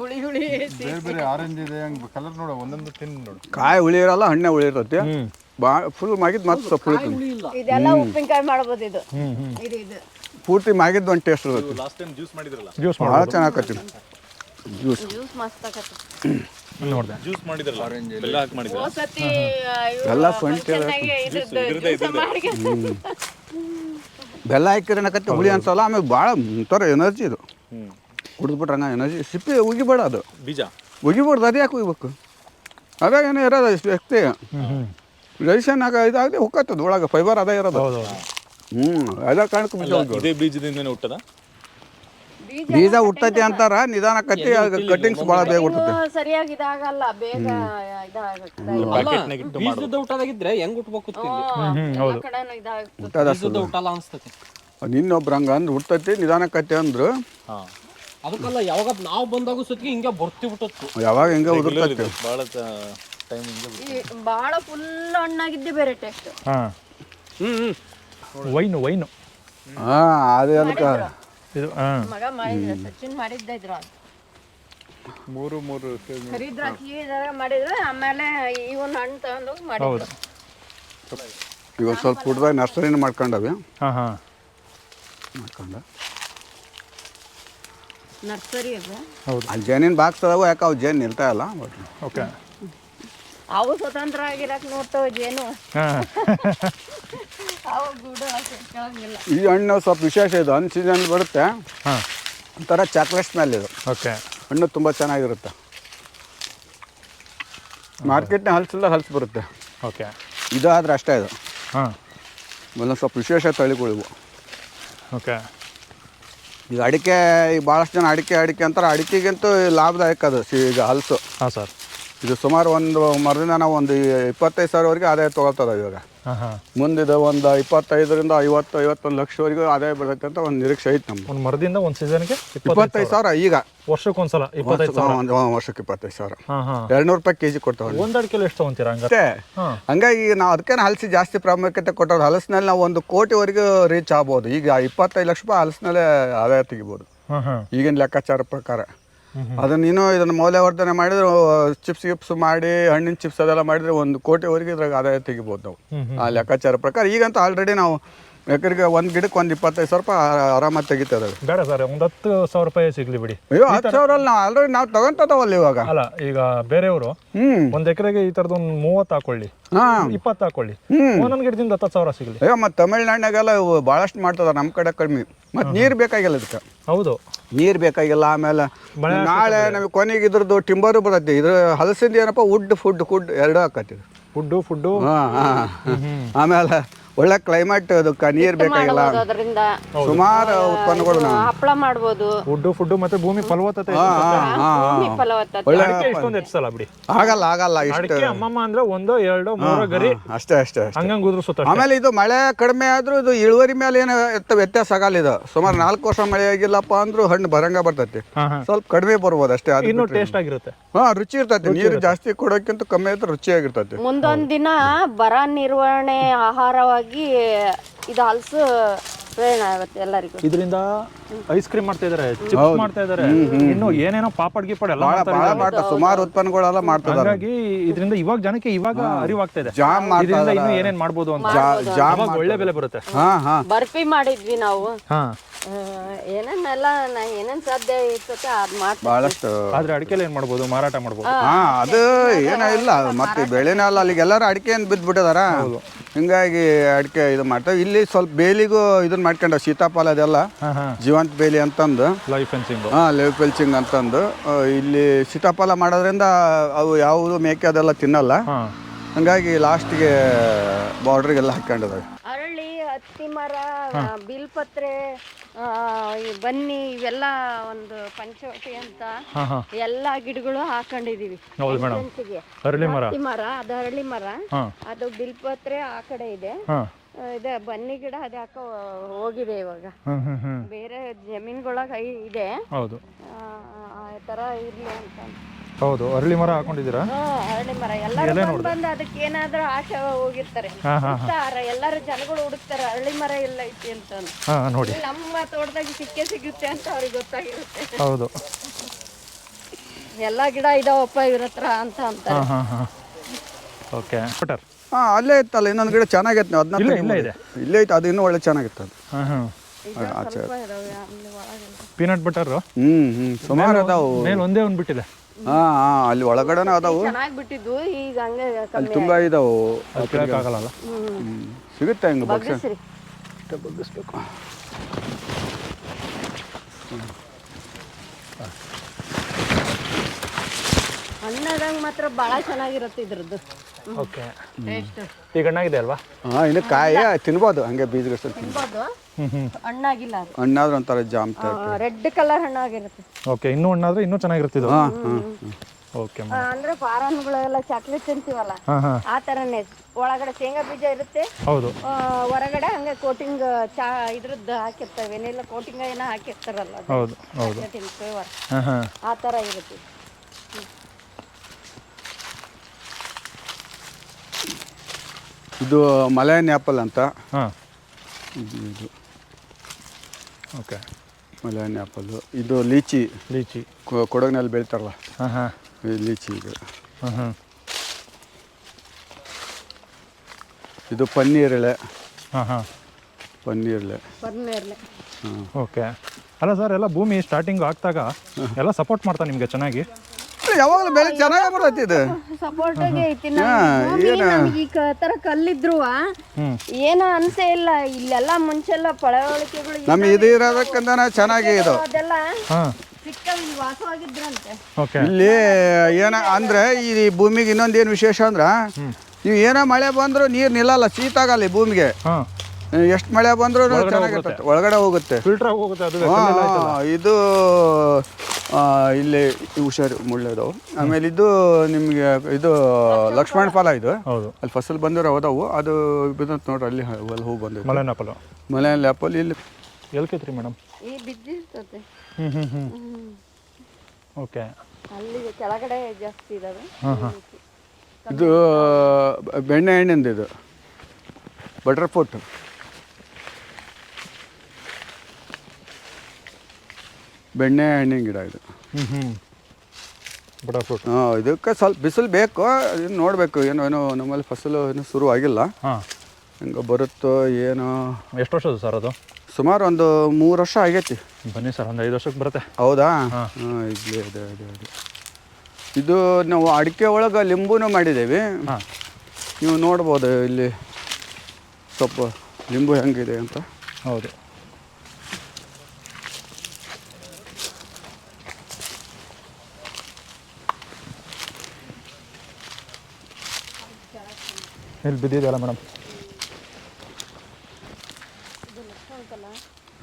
D: ಹುಳಿ ಹುಳಿ
C: ಬೇರೆ ಬೇರೆ ಆರೆಂಜ್ ಇದೆ ಹಂಗೆ ಕಲರ್ ನೋಡು ಒಂದೊಂದು ತಿಂದು ನೋಡು.
A: ಕಾಯಿ ಉಳಿರಲ್ಲ ಹಣ್ಣೆ ಹುಳಿ
B: ಇರತ್ತೆ.
A: ಬಾ ಫುಲ್ ಮಾಗಿದ್ ಮತ್ತೆ ಸ್ವಲ್ಪ
D: ಇದೆಲ್ಲ ಉಪ್ಪಿನಕಾಯಿ ಮಾಡ್ಬೋದು ಇದು.
B: ಹ್ಞೂ ಹ್ಞೂ
D: ಇದು ಇದು.
A: ಪೂರ್ತಿ ಮಾಗಿದ್ದು ಒಂದು ಟೇಸ್ಟ್ ಇರ್ತೈತಿ.
B: ಜ್ಯೂಸ್
A: ಭಾಳ ಚೆನ್ನಾಗಿ ಜ್ಯೂಸ್
D: ಜ್ಯೂಸ್ ಮಸ್ತ್ ಆಗತ್ತೆ.
B: ನೋಡಿದೆ.
D: ಹೋದ್ ಸತಿ
A: ಎಲ್ಲ ಸೊಂಟಿ
D: ಮಾಡಿ
A: ಬೆಲ್ಲ ಹಾಕಿದ್ರೆ ಏನಕತ್ತಿ ಹುಳಿ ಅನ್ಸಲ್ಲ ಆಮೇಲೆ ಭಾಳ ಒಂಥರ ಎನರ್ಜಿ ಇದು. ಕುಡಿದ್ಬಿಟ್ರೆ ಹಂಗೆ ಎನರ್ಜಿ ಸಿಪ್ಪಿ ಉಗಿಬೇಡ ಅದು.
E: ಬೀಜ.
A: ಉಗಿಬಾರ್ದು ಅದು ಯಾಕೆ ಉಗಿಬೇಕು? ಅದಾಗ ಏನೋ ಇರೋದು ಅಷ್ಟು ವ್ಯಕ್ತಿ. ಡೈಜೆಷನ್ ಆಗ ಇದಾಗದೆ ಹೊಕ್ಕತ್ತದ ಒಳಗೆ ಫೈಬರ್ ಅದೇ ಇರೋದು. ಹ್ಞೂ ಅದ ಕಾರಣಕ್ಕೆ ಬೀಜ.
E: ಇದೇ ಬೀಜದಿಂದನೇ ಹುಟ್ಟದ?
A: ಬೀಜ ಹುಟ್ಟತಿ ಅಂತಾರ ನಿಧಾನ ಕಟ್ಟಿ ಕಟ್ಟಿಂಗ್ಸ್ ಭಾಳ ಬೇಗ ಹುಟ್ಟುತ್ತೆ.
D: ಸರಿಯಾಗಿ ಇದಾಗಲ್ಲ ಬೇಗ ಇದಾಗುತ್ತೆ.
F: ಬೀಜದ ಹುಟ್ಟದಾಗಿದ್ರೆ ಹೆಂಗ್
D: ಇದಾಗುತ್ತೆ.
A: ಹುಟ್ಟದ
F: ಬೀಜದ ಊಟಲ್ಲ ಅನ್ಸ್ತತಿ
A: ನಿನ್ನೊಬ್ರು ಹಂಗ ಅಂದ್ರೆ ಹುಟ್ಟತಿ ನಿಧಾನ ಕಟ್ಟಿ ಅಂದ್ರು.
E: ಹಾ.
F: ಅದಕ್ಕಲ್ಲ ಯಾವಾಗ ನಾವು ಬಂದಾಗ ಸತ್ಗೆ ಹಿಂಗೆ ಬರ್ತಿ ಬಿಟ್ಟತ್ತು.
A: ಯಾವಾಗ ಹಿಂಗೆ ಉದುರ್ತೈತಿ?
E: ಭಾಳ ಟೈಮ್ ಹಿಂಗೆ
D: ಈ ಬಾಳ ಫುಲ್ ಹಣ್ಣಾಗಿದ್ದೆ ಬೇರೆ ಟೇಸ್ಟ್
B: ಹಾಂ. Wine wine.
A: ಹಾಂ ಅದೇ ಅದಕ್ಕೆ.
B: ಇದು ಹಾಂ.
D: ಮಗ ಮಾಡಿದ್ರೆ ಸಚಿನ್ ಮಾಡಿದ್ದೆ ಇದ್ರ
C: ಮೂರು ಮೂರು
D: ಇದ್ರಾಗ ಮಾಡಿದ್ರು ಆಮೇಲೆ ಇವನ್ ಹಣ್ಣು ತಗೊಂಡು ಮಾಡಿದ್ರು.
B: ಹೌದು.
A: ಈಗ ಸ್ವಲ್ಪ ಹುಡ್ದಾಗ ನರ್ಸರಿನ ಮಾಡ್ಕೊಂಡವೆ.
B: ಹಾಂ ಹಾಂ.
A: ಮಾಡ್ಕೊಂಡ.
D: ನರ್ಸರಿ ಅದ.
B: ಹೌದು.
A: ಅಲ್ಲಿ ಜೇನಿನ ಬಾಕ್ಸ್ ಅದಾವ ಯಾಕೆ ಅವು ಜೇನು ನಿಲ್ತಾ ಇಲ್ಲ? But
B: okay.
D: ಅವು ಸ್ವತಂತ್ರ ಆಗಿರಕ್ ನೋಡ್ತಾವ ಜೇನು.
B: ಹಾಂ.
D: ಅವು ಗೂಡು
A: ಈ ಹಣ್ಣು ಸ್ವಲ್ಪ ವಿಶೇಷ ಇದು ಆನ್ ಸೀಸನ್ ಬರುತ್ತೆ.
B: ಹಾಂ.
A: ಒಂಥರ ಚಾಕ್ಲೇಟ್ ಸ್ಮೆಲ್ ಇದು.
B: ಓಕೆ.
A: ಹಣ್ಣು ತುಂಬ ಚೆನ್ನಾಗಿರುತ್ತೆ. ಮಾರ್ಕೆಟ್ನ ಹಲ್ಸಿಲ್ಲ ಹಲ್ಸಿ ಬರುತ್ತೆ.
B: ಓಕೆ.
A: ಇದು ಆದ್ರೆ ಅಷ್ಟೇ ಇದು.
B: ಹಾಂ.
A: ಒಂದೊಂದು ಸ್ವಲ್ಪ ವಿಶೇಷ ತಳಿಗಳಿವು.
B: ಓಕೆ.
A: ಈಗ ಅಡಿಕೆ ಈಗ ಭಾಳಷ್ಟು ಜನ ಅಡಿಕೆ ಅಡಿಕೆ ಅಂತಾರೆ. ಅಡಿಕೆಗಂತೂ ಲಾಭದಾಯಕ ಅದು ಸಿ- ಈಗ ಹಲಸು.
B: ಹಾಂ ಸರ್.
A: ಇದು ಸುಮಾರು ಒಂದು ಮರದಿಂದ ನಾವು ಒಂದು ಇಪ್ಪತ್ತೈದು ಸಾವಿರವರೆಗೆ ಆದಾಯ ತೊಗೊಳ್ತದೆ ಇವಾಗ. ಮುಂದಿದು ಒಂದು ಇಪ್ಪತ್ತೈದರಿಂದ ಐವತ್ತು ಐವತ್ತೊಂದು ಲಕ್ಷವರೆಗೂ ಆದಾಯ ಬರುತ್ತೆ ಅಂತ ಒಂದು ನಿರೀಕ್ಷೆ ಐತೆ ನಮ್ಮ
B: ಒಂದು ಮರದಿಂದ ಒಂದು ಸೀಸನ್ಗೆ
A: ಇಪ್ಪತ್ತೈದು ಸಾವಿರ ಈಗ.
B: ವರ್ಷಕ್ಕೊಂದ್ಸಲ ಇಪ್ಪತ್ತೈದು ಸಾವಿರ.
A: ವರ್ಷಕ್ಕೆ ಇಪ್ಪತ್ತೈದು ಸಾವಿರ. ಎರಡ್ನೂರು ರೂಪಾಯಿ ಕೆಜಿ ಕೊಡ್ತಾವೆ
B: ಒಂದು ಅಡಿಕೆಲಿ ಎಷ್ಟು ತೊಗೊಂತೀರಾ ಹಂಗಾರೆ?
A: ಅಷ್ಟೇ.
B: ಹಾಂ.
A: ಹಂಗಾಗಿ ನಾವು ಅದಕ್ಕೆ ಹಲಸಿ ಜಾಸ್ತಿ ಪ್ರಾಮುಖ್ಯತೆ ಕೊಟ್ಟೋದು ಹಲಸಿನಲ್ಲಿ ನಾವು ಒಂದು ಕೋಟಿವರೆಗೂ ರೀಚ್ ಆಗ್ಬೋದು. ಈಗ ಇಪ್ಪತ್ತೈದು ಲಕ್ಷ ರೂಪಾಯಿ ಹಲಸಿನಲ್ಲೇ ಆದಾಯ ತೆಗಿಬೋದು. ಈಗಿನ ಲೆಕ್ಕಾಚಾರ ಪ್ರಕಾರ. ಅದನ್ನ ಇನ್ನೂ ಇದನ್ನ ಮೌಲ್ಯವರ್ಧನೆ ಮಾಡಿದ್ರೆ ಚಿಪ್ಸ್ ಗಿಪ್ಸ್ ಮಾಡಿ ಹಣ್ಣಿನ ಚಿಪ್ಸ್ ಅದೆಲ್ಲ ಮಾಡಿದ್ರೆ ಒಂದು ಕೋಟಿವರೆಗೆ ಇದ್ರಾಗ ಆದಾಯ ತೆಗಿಬೋದು ನಾವು. ಆ ಲೆಕ್ಕಾಚಾರ ಪ್ರಕಾರ ಈಗಂತೂ ಆಲ್ರೆಡಿ ನಾವು ಎಕರೆಗೆ ಒಂದು ಗಿಡಕ್ಕೆ ಒಂದು ಇಪ್ಪತ್ತೈದು ಸಾವಿರ ರೂಪಾಯಿ ಆರಾಮಾಗಿ ತೆಗಿತದೆ
B: ಬೇಡ ಸರ್ ಒಂದು ಹತ್ತು ಸಾವಿರ ರೂಪಾಯಿ ಸಿಗ್ಲಿ ಬಿಡಿ.
A: ಅಯ್ಯೋ ಹತ್ತು ಸಾವಿರ ಅಲ್ಲ ನಾವು ಆಲ್ರೆಡಿ ನಾವು ತಗೊಂತದವಲ್ಲ ಇವಾಗ.
B: ಅಲ್ಲ ಈಗ ಬೇರೆಯವರು ಒಂದ್ ಎಕರೆಗೆ ಈ ತರದ್ ಒಂದು ಮೂವತ್ತು ಹಾಕೊಳ್ಳಿ.
A: ಹಾಂ.
B: ಇಪ್ಪತ್ತು ಹಾಕೊಳ್ಳಿ. ಒಂದೊಂದು ಗಿಡದಿಂದ ಹತ್ತು ಸಾವಿರ ಸಿಗ್ಲಿ.
A: ಅಯ್ಯೋ ಮತ್ತು ತಮಿಳ್ನಾಡಿನಾಗೆಲ್ಲ ಇವು ಭಾಳಷ್ಟು ಮಾಡ್ತದ ನಮ್ಮ ಕಡೆ ಕಡಿಮೆ. ಮತ್ತು ನೀರು ಬೇಕಾಗಿಲ್ಲ ಇದಕ್ಕೆ.
B: ಹೌದು.
A: ನೀರು ಬೇಕಾಗಿಲ್ಲ ಆಮೇಲೆ ನಾಳೆ ನಮಗೆ ಕೊನೆಗೆ ಇದ್ರದ್ದು ಟಿಂಬರು ಬರ್ತೈತಿ. ಇದ್ರ ಹಲಸಿಂದ ಏನಪ್ಪ ವುಡ್ ಫುಡ್ ಫುಡ್ ಎರಡೂ ಹಾಕತ್ತಿದ್ರು
B: ಫುಡ್ಡು ಫುಡ್ಡು
A: ಹಾಂ ಹಾಂ. ಆಮೇಲೆ ಒಳ್ಳೆ ಕ್ಲೈಮೇಟ್ ಅದಕ್ಕೆ ನೀರ್ ಬೇಕಾಗಿಲ್ಲ.
D: ಅದರಿಂದ.
A: ಸುಮಾರು ಉತ್ಪನ್ನಗಳು ನಾವು
D: ಹಪ್ಪಳ ಮಾಡ್ಬೋದು.
B: ಫುಡ್ ಫುಡ್ ಮತ್ತೆ ಭೂಮಿ ಫಲವತ್ತತೆ
A: ಹಾಂ ಹಾಂ
D: ಭೂಮಿ ಫಲವತ್ತತೆ.
A: ಒಳ್ಳೆ
B: ಅಡಿಕೆ ಇಷ್ಟೊಂದು ಹೆಚ್ಚಲ್ಲ ಬಿಡಿ.
A: ಆಗಲ್ಲ ಆಗಲ್ಲ ಇಷ್ಟು.
B: ಅಡಿಕೆ ಅಮ್ಮಮ್ಮ ಅಂದ್ರೆ ಒಂದೋ ಎರಡೋ ಮೂರು ಗರಿ
A: ಅಷ್ಟೇ ಅಷ್ಟೇ ಅಷ್ಟೇ.
B: ಹಂಗಂಗ್ ಉದ್ರ ಸುತ್ತ
A: ಆಮೇಲೆ ಇದು ಮಳೆ ಕಡಿಮೆ ಆದ್ರೂ ಇದು ಇಳುವರಿ ಮೇಲೆ ಏನು ಎತ್ತ ವ್ಯತ್ಯಾಸ ಆಗಲ್ಲ ಇದು. ಸುಮಾರು ನಾಲ್ಕು ವರ್ಷ ಮಳೆ ಆಗಿಲ್ಲಪ್ಪ ಅಂದ್ರೂ ಹಣ್ಣು ಬರಂಗ ಬರ್ತೈತಿ. ಸ್ವಲ್ಪ ಕಡಿಮೆ ಬರ್ಬೋದು ಅಷ್ಟೇ ಅದು
B: ಇನ್ನು
A: ಬಿಟ್ರೆ.
B: ಟೇಸ್ಟ್ ಆಗಿರುತ್ತೆ.
A: ಹಾ ರುಚಿ ಇರ್ತೈತಿ. ನೀರು ಜಾಸ್ತಿ ಕೊಡೋಕ್ಕಿಂತ ಕಮ್ಮಿ ಆದ್ರೆ ರುಚಿಯಾಗಿರ್ತೈತಿ.
D: ಮುಂದೊಂದ್ ದಿನ ಬರ ನಿರ್ವಹಣೆ ಆಹಾರವಾಗಿ ಇದು ಹಲಸು ಪ್ರೇರಣ ಆಗುತ್ತೆ ಎಲ್ಲರಿಗೂ.
B: ಇದರಿಂದ ಐಸ್ ಕ್ರೀಮ್ ಮಾಡ್ತಾ ಇದಾರೆ ಚಿಪ್ಸ್ ಮಾಡ್ತಾ ಇದಾರೆ. ಇನ್ನು ಏನೇನೋ ಪಾಪಡ್ ಗೀಪಡ್ ಎಲ್ಲ
A: ಭಾಳ
B: ಮಾಡ್ತಾರೆ
A: ಭಾಳ ಮಾಡ್ತಾರೆ. ಸುಮಾರು ಉತ್ಪನ್ನಗಳೆಲ್ಲ ಮಾಡ್ತದಾರ
B: ಹಾಗಾಗಿ ಇದರಿಂದ ಇವಾಗ ಜನಕ್ಕೆ ಇವಾಗ ಅರಿವಾಗ್ತಾ ಇದೆ.
A: ಜಾಮ್ ಮಾಡ್ತಾ
B: ಇದರಿಂದ ಇನ್ನು ಏನೇನ್ ಮಾಡಬಹುದು ಅಂತ.
A: ಜಾಮ್
B: ಅವಾಗ ಒಳ್ಳೆ ಬೆಲೆ ಬರುತ್ತೆ.
A: ಹಾ ಹಾ.
D: ಬರ್ಫಿ ಮಾಡಿದ್ವಿ ನಾವು.
B: ಹಾ.
D: ಆ, ಏನೇನೆಲ್ಲ ನಾ ಏನೇನ್ ಸಾಧ್ಯ ಇರ್ತತೆ ಅದ್
A: ಭಾಳಷ್ಟು
B: ಆದ್ರೆ ಅಡಿಕೆಲಿ ಏನ್ ಮಾಡ್ಬೋದು? ಮಾರಾಟ ಮಾಡ್ಬೋದು?
A: ಹಾ ಅದು ಏನ ಇಲ್ಲ. ಮತ್ತೆ ಬೆಳೆನೇ ಅಲ್ಲ ಅಲ್ಲಿಗೆ ಎಲ್ಲರೂ ಅಡಿಕೆ ಏನು ಬಿದ್ದುಬಿಟ್ಟಿದಾರ ಹಿಂಗಾಗಿ ಅಡಿಕೆ ಇದು ಮಾಡ್ತಾವ. ಇಲ್ಲಿ ಸ್ವಲ್ಪ ಬೇಲಿಗೂ ಇದನ್ನ ಮಾಡ್ಕೊಂಡ ಸೀತಾಫಲ ಅದೆಲ್ಲ.
B: ಹಾ ಹಾ.
A: ಜೀವಂತ ಬೇಲಿ ಅಂತಂದು.
B: ಲೈಫ್ ಫೆನ್ಸಿಂಗ್
A: ಹಾಂ ಲೆವ್ ಪೆಲ್ಚಿಂಗ್ ಅಂತಂದು. ಆ, ಇಲ್ಲಿ ಸೀತಾಫಲ ಮಾಡೋದ್ರಿಂದ ಅವು ಯಾವುದು ಮೇಕೆ ಅದೆಲ್ಲ ತಿನ್ನಲ್ಲ.
B: ಹಾ.
A: ಹಂಗಾಗಿ ಲಾಸ್ಟಿಗೆ ಬಾರ್ಡ್ರಿಗೆಲ್ಲ ಹಾಕ್ಕೊಂಡಿದ್ದಾವೆ
D: ಅರಳಿ ಹತ್ತಿ ಮರ ಬಿಲ್ಪತ್ರೆ ಈ ಬನ್ನಿ ಇವೆಲ್ಲ ಒಂದು ಪಂಚವಟಿ ಅಂತ ಎಲ್ಲಾ ಗಿಡಗಳು ಹಾಕೊಂಡಿದೀವಿ.
B: ಹೌದು ಮೇಡಮ್. ಮರ.
D: ಅದು ಅರಳಿ ಮರ. ಅದು ಬಿಲ್ಪತ್ರೆ ಆ ಕಡೆ ಇದೆ. ಇದೆ ಬನ್ನಿ ಗಿಡ ಅದು ಯಾಕೋ ಹೋಗಿದೆ ಇವಾಗ. ಬೇರೆ ಜಮೀನ್ಗೊಳಗ ಇದೆ.
B: ಹೌದು.
D: ಆ, ಆ ಇರ್ಲಿ ಅಂತ.
B: ಹೌದು ಅರಳಿ ಮರ ಹಾಕೊಂಡಿದ್ದೀರಾ?
D: ಅರಳಿ ಮರ. ಎಲ್ಲರೂ ಬಂದ್ ಅದಕ್ಕೆ ಏನಾದ್ರೂ ಆಸೆ ಹೋಗಿರ್ತಾರೆ. ಎಲ್ಲರೂ ಜನಗಳು ಹುಡುಕ್ತಾರೆ ಅರಳಿ ಮರ ಎಲ್ಲ ಐತಿ ಅಂತ.
B: ನೋಡಿ.
D: ನಮ್ಮ ತೋಟದಾಗ ಸಿಕ್ಕೇ ಸಿಗುತ್ತೆ ಅಂತ ಅವ್ರಿಗೆ ಗೊತ್ತಾಗಿರುತ್ತೆ.
B: ಹೌದು.
D: ಎಲ್ಲಾ ಗಿಡ ಇದಾವಪ್ಪ ಇವ್ರ ಹತ್ರ ಅಂತ ಅಂತಾರೆ.
B: ಓಕೆ
A: ಹಾಂ ಅಲ್ಲೇ ಇತ್ತಲ್ಲ ಇನ್ನೊಂದು ಗಿಡ ಚೆನ್ನಾಗಿತ್ತು ನಾವು ಅದನ್ನ
B: ಇಲ್ಲೇ- ಇಲ್ಲೇ ಇದೆ.
A: ಇಲ್ಲೇ ಐತೆ ಅದು ಇನ್ನೂ ಒಳ್ಳೆ ಚೆನ್ನಾಗಿತ್ತು ಅದು.
B: ಹಾಂ ಹಾ.
A: ಆಚೆ.
B: Peanut butter?
A: ಹ್ಞೂ ಹ್ಞೂ ಸುಮಾರು ಅದಾವು.
B: ಮೇಲೆ ಒಂದೇ ಒಂದು ಬಿಟ್ಟಿದೆ
A: ಹಾಂ ಹಾಂ ಅಲ್ಲಿ ಒಳಗಡೆನೂ ಅದಾವು.
D: ಚೆನ್ನಾಗಿ ಬಿಟ್ಟಿದ್ವು ಈಗ ಹಂಗೆ
A: ಅಲ್ಲಿ
D: ಕಮ್ಮಿ
A: ತುಂಬ ಇದಾವು.
B: ಅದು ಕೇಳಕ್ಕಾಗಲ್ಲ.
A: ಸಿಗುತ್ತೆ ಹೆಂಗೆ ಬಗ್ಗಿಸ್ಬೇಕು.
D: ಹಣ್ಣಾದಂಗ ಮಾತ್ರ ಭಾಳ ಚೆನ್ನಾಗಿರುತ್ತೆ ಇದ್ರದ್ದು.
B: ಓಕೆ.
D: ಟೇಸ್ಟ್
B: ಈಗ ಹಣ್ಣಾಗಿದೆ ಅಲ್ವಾ?
A: ಹಾಂ ಇನ್ನು ಕಾಯಿ ತಿನ್ಬೋದು ಹಂಗೆ ಬೀಜಗಳು ಸ್ವಲ್ಪ
D: ತಿನ್ಬೋದು. ಹಣ್ಣಾಗಿಲ್ಲ ಅದು.
A: ಹಣ್ಣಾದ್ರೆ ಒಂಥರ ಜಾಮ್
D: ರೆಡ್ ಕಲರ್ ಹಣ್ಣಾಗಿರುತ್ತೆ.
B: ಓಕೆ ಇನ್ನೂ ಹಣ್ಣಾದ್ರೆ ಇನ್ನೂ ಚೆನ್ನಾಗಿರ್ತಿದ್ದು
A: ಹಾಂ ಹಾಂ
B: ಓಕೆ
D: ಅಂದ್ರೆ ಫಾರನ್ಗಳೆಲ್ಲ ಚಾಕ್ಲೇಟ್ ತಿಂತೀವಲ್ಲ? ಆ ತರನೇ. ಒಳಗಡೆ ಶೇಂಗಾ ಬೀಜ ಇರುತ್ತೆ.
B: ಹೌದು.
D: ಆ, ಹೊರಗಡೆ ಹಂಗೆ ಕೋಟಿಂಗ್ ಚಾ ಇದ್ರದ್ದು ಹಾಕಿರ್ತಾರೆ ವೆನಿಲ್ಲ ಕೋಟಿಂಗ್ ಏನೋ ಹಾಕಿರ್ತಾರಲ್ಲ
B: ಹೌದು ಹೌದು.
D: ಆ ತರ ಇರುತ್ತೆ.
A: ಇದು ಮಲಯನ್ ಆ್ಯಪಲ್ ಅಂತ.
B: ಹಾಂ.
A: ಇದು ಇದು.
B: ಓಕೆ.
A: ಮಲಯನ್ ಆ್ಯಪಲ್ಲು ಇದು ಲೀಚಿ.
B: ಲೀಚಿ.
A: ಕೊ- ಕೊಡಗಿನಲ್ಲಿ ಬೆಳಿತಾರಲ್ಲ.
B: ಹಾಂ ಹಾಂ.
A: ಈ ಲೀಚಿ ಇದು.
B: ಹಾಂ ಹಾಂ
A: ಇದು ಪನ್ನೀರೆಳೆ
B: ಹಾಂ ಹಾಂ.
A: ಪನ್ನೀರ್ಳೆ
D: ಪರ್ನೇರ್ಲೆ
A: ಹಾಂ.
B: ಓಕೆ. ಅಲ್ಲ ಸರ್ ಎಲ್ಲ ಭೂಮಿ ಸ್ಟಾರ್ಟಿಂಗ್ ಆಗ್ತಾಗ ಎಲ್ಲ ಸಪೋರ್ಟ್ ಮಾಡ್ತಾ ನಿಮಗೆ ಚೆನ್ನಾಗಿ?
A: ಯಾವಾಗಲೂ ಬೆಳೆ ಚೆನ್ನಾಗಿ ಬರ್ತೈತಿ ಇದು.
D: ಸಪೋರ್ಟ್ ಐತಿ? ನಮ್ಗೆ. ಈ ತರ ಕಲ್ಲಿದ್ರು
B: ಏನ
D: ಏನು ಅನ್ಸೇ ಇಲ್ಲ. ಇಲ್ಲೆಲ್ಲ ಮುಂಚೆಲ್ಲ ಪಳವಳಿಕೆಗಳು
A: ನಮ್ಮ ಇದು ಇರೋದಕ್ಕಿಂತ ಚೆನ್ನಾಗಿ ಇದು.
D: ಅದೆಲ್ಲ ಇಲ್ಲಿ ವಾಸವಾಗಿದ್ರಂತೆ.
B: ಓಕೆ.
A: ಇಲ್ಲಿ ಏನ ಅಂದ್ರೆ ಈ ಭೂಮಿಗೆ ಇನ್ನೊಂದು ಏನು ವಿಶೇಷ ಅಂದ್ರ ನೀವು ಏನೋ ಮಳೆ ಬಂದ್ರು ನೀರು ನಿಲ್ಲಲ್ಲ ಶೀತ ಆಗಲ್ಲ ಈ ಭೂಮಿಗೆ. ಎಷ್ಟು ಮಳೆ ಬಂದರೂ ಚೆನ್ನಾಗಿರ್ತದೆ ಒಳಗಡೆ ಹೋಗುತ್ತೆ.
B: ಫಿಲ್ಟರ್ ಹೋಗುತ್ತೆ ಅದು
A: ಇದು ಇಲ್ಲಿ ಹುಷಾರು ಮುಳ್ಳೆದವು ಆಮೇಲೆ ಇದು ನಿಮಗೆ ಇದು ಲಕ್ಷ್ಮಣ ಫಲ ಇದು.
B: ಹೌದು.
A: ಅಲ್ಲಿ ಫಸಲ್ ಬಂದಿರೋ ಹೋದವು. ಅದು ಬಿದ್ದಂತ ನೋಡ್ರಿ ಅಲ್ಲಿ ಹೋಗಿ ಅಲ್ಲಿ ಹೂ ಬಂದಿದೆ
B: ಮಲೆನ ಆಪಲು
A: ಮಲೆಯಲ್ಲಿ ಆ್ಯಪಲ್ ಇಲ್ಲಿ
B: ಎಲ್ಕೈತ್ರಿ ಮೇಡಮ್
D: ಈ ಬಿದ್ದಿರ್ತದೆ.
B: ಹ್ಞೂ ಹ್ಞೂ ಹ್ಞೂ ಓಕೆ.
D: ಅಲ್ಲಿ ಕೆಳಗಡೆ ಜಾಸ್ತಿ ಇದಾವೆ.
A: ಇದು ಬೆಣ್ಣೆ ಹಣ್ಣಿಂದ ಇದು ಬಟರ್ ಫ್ರೂಟ್ ಬೆಣ್ಣೆ ಹಣ್ಣಿನ ಗಿಡ ಇದು.
B: ಹ್ಞೂ ಹ್ಞೂ ಬಡ ಫ್ರೂಟ್
A: ಹಾಂ ಇದಕ್ಕೆ ಸ್ವಲ್ಪ ಬಿಸಿಲು ಬೇಕು ಇನ್ನು ನೋಡಬೇಕು ಏನೋ ಏನೋ ನಮ್ಮಲ್ಲಿ ಫಸಲು ಏನು ಶುರು ಆಗಿಲ್ಲ.
B: ಹಾಂ.
A: ಹೆಂಗೆ ಬರುತ್ತೋ ಏನೋ.
B: ಎಷ್ಟು ವರ್ಷದ್ದು ಸರ್ ಅದು?
A: ಸುಮಾರು ಒಂದು ಮೂರು ವರ್ಷ ಆಗೈತಿ.
B: ಬನ್ನಿ ಸರ್ ಒಂದು ಐದು ವರ್ಷಕ್ಕೆ ಬರುತ್ತೆ.
A: ಹೌದಾ? ಹಾಂ. ಇಲ್ಲೇ ಇದೆ ಇದೆ ಇದು ನಾವು ಅಡಿಕೆ ಒಳಗೆ ಲಿಂಬುನೂ ಮಾಡಿದ್ದೀವಿ.
B: ಹಾಂ.
A: ನೀವು ನೋಡ್ಬೋದು ಇಲ್ಲಿ ಸ್ವಲ್ಪ ಲಿಂಬು ಹೆಂಗಿದೆ ಅಂತ.
B: ಹೌದು. ಎಲ್ಲಿ ಬಿದ್ದಿದೆಯಲ್ಲ ಮೇಡಮ್?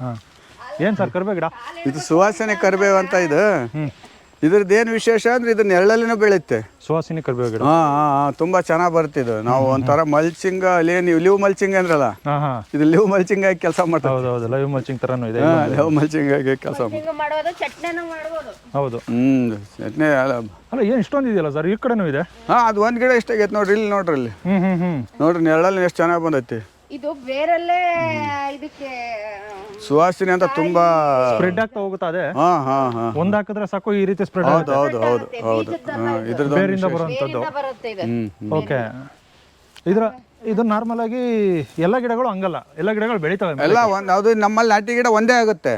B: ಹಾಂ. ಏನು ಸರ್ ಕರ್ಬೇ ಗಿಡ?
A: ಇದು ಸುವಾಸನೆ ಕರಿಬೇವು ಅಂತ ಇದು.
B: ಹ್ಞೂ
A: ಇದ್ರದ್ದು ಏನು ವಿಶೇಷ ಅಂದ್ರೆ ಇದು ನೆರಳಲ್ಲಿನೂ ಬೆಳೆಯುತ್ತೆ.
B: ಸುವಾಸಿನಿ ಕರ್ಬೇವು ಗಿಡ.
A: ಹಾ ಹಾ ಹಾಂ ತುಂಬ ಚೆನ್ನಾಗಿ ಬರ್ತಿದ್ದು. ನಾವು ಒಂಥರ ಮಲ್ಚಿಂಗ್ ಅಲ್ಲಿ ನೀವು ಲಿವ್ ಮಲ್ಚಿಂಗ್ ಅಂದ್ರಲ್ಲ?
B: ಹಾಂ ಹಾಂ.
A: ಇದು ಲಿವ್ ಮಲ್ಚಿಂಗ್ ಆಗಿ ಕೆಲಸ ಮಾಡ್ತಾರೆ
B: ಹೌದು ಹೌದು ಲೈವ್ ಮಲ್ಚಿಂಗ್ ಥರನೂ ಇದೆ.
A: ಹಾಂ ಲಿವ್ ಮಲ್ಚಿಂಗ್ ಆಗಿ ಕೆಲಸ ಮಾಡಿ
D: ಹಿಂಗೆ ಮಾಡೋದು ಚಟ್ನಿನೂ ಮಾಡ್ಬೋದು.
B: ಹೌದು.
A: ಹ್ಞೂ ಚಟ್ನಿ ಅಲ್ಲ
B: ಅಲ್ಲ ಏನು ಇಷ್ಟೊಂದು ಇದೆಯಲ್ಲ ಸರ್? ಈ ಕಡೆನೂ ಇದೆ?
A: ಹಾ ಅದು ಒಂದು ಗಿಡ ಎಷ್ಟಾಗೈತೆ ನೋಡ್ರಿ ಇಲ್ಲಿ ನೋಡ್ರಿ ಇಲ್ಲಿ
B: ಹ್ಮ್ ಹ್ಮ್ ಹ್ಮ್.
A: ನೋಡ್ರಿ ನೆರಳಲ್ಲಿ ಎಷ್ಟು ಚೆನ್ನಾಗಿ ಬಂದೈತಿ.
D: ಇದು ಬೇರಲ್ಲೇ ಇದಕ್ಕೆ
A: ಸುವಾಸನೆ ಅಂತ ತುಂಬಾ
B: ಸ್ಪ್ರೆಡ್ ಆಗ್ತಾ ಹೋಗುತ್ತಾ ಅದೇ?
A: ಹಾಂ ಹಾಂ ಹಾಂ.
B: ಒಂದ್ ಹಾಕಿದ್ರೆ ಸಾಕು ಈ ರೀತಿ ಸ್ಪ್ರೆಡ್
A: ಹೌದು ಹೌದು ಹೌದು ಹೌದು. ಹಾಂ ಇದ್ರದ್ದು
B: ಬೇರಿಂದ ಬರುವಂಥದ್ದು.
D: ಬೇರಿಂದ ಬರುತ್ತೆ ಇದು.
B: ಓಕೆ. ಇದ್ರ ಇದು ನಾರ್ಮಲ್ ಆಗಿ ಎಲ್ಲ ಗಿಡಗಳು ಹಂಗಲ್ಲ. ಎಲ್ಲ ಗಿಡಗಳು ಬೆಳಿತವೆ
A: ಎಲ್ಲ ಒಂದು ಅದು ನಮ್ಮಲ್ಲಿ ನಾಟಿ ಗಿಡ ಒಂದೇ ಆಗುತ್ತೆ.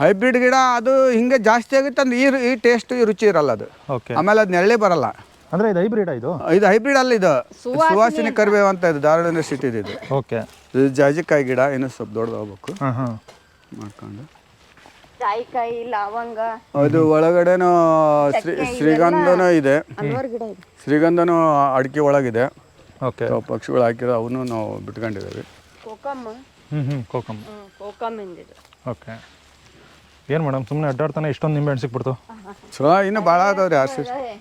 A: ಹೈಬ್ರಿಡ್ ಗಿಡ ಅದು ಹಿಂಗೆ ಜಾಸ್ತಿ ಆಗುತ್ತೆ ಅಂದ್ರೆ ಈ ಈ ಟೇಸ್ಟ್ ಈ ರುಚಿ ಇರಲ್ಲ ಅದು.
B: ಓಕೆ.
A: ಆಮೇಲೆ ಅದು ನೆರಳಿ ಬರಲ್ಲ.
B: ಅಂದ್ರೆ ಇದು ಹೈಬ್ರಿಡ್ ಇದು?
A: ಇದು ಹೈಬ್ರಿಡ್ ಅಲ್ಲ ಇದು. ಸುವಾಸನೆ ಕರಿಬೇವು ಅಂತ ಇದು ಧಾರವಾಡ ಯೂನಿವರ್ಸಿಟಿ ಇದು.
B: ಓಕೆ.
A: ಇದು ಜಾಜಿಕಾಯಿ ಗಿಡ ಇನ್ನೂ ಸ್ವಲ್ಪ ದೊಡ್ಡದಾಗಬೇಕು
B: ಹಾಂ ಹಾಂ.
A: ಮಾಡ್ಕೊಂಡು.
D: ಜಾಯಿಕಾಯಿ ಲವಂಗ.
A: ಅದು ಒಳಗಡೆನೂ ಶ್ರೀ ಶ್ರೀಗಂಧನೂ ಇದೆ.
D: ಹಲವಾರು ಗಿಡ ಇದೆ.
A: ಶ್ರೀಗಂಧನೂ ಅಡಿಕೆ ಒಳಗಿದೆ.
B: ಓಕೆ.
A: ಪಕ್ಷಿಗಳು ಹಾಕಿರೋ ಅವನು ನಾವು ಬಿಟ್ಕೊಂಡಿದ್ದೀವಿ.
D: ಕೋಕಮ್ಮ.
B: ಹ್ಞೂ ಹ್ಞೂ
D: ಕೋಕಮ್ಮ.
B: ಓಕೆ. ಏನು ಮೇಡಮ್ ಸುಮ್ಮನೆ ಅಡ್ಡಾಡ್ತಾನೆ ಇಷ್ಟೊಂದು ನಿಂಬೆ ಹಣ್ಣು ಸಿಕ್ಬಿಡ್ತು?
A: ಚಲೋ ಇನ್ನೂ ಭಾಳ ಅದಾವ್ರಿ
D: ಆಸೆ ಏನು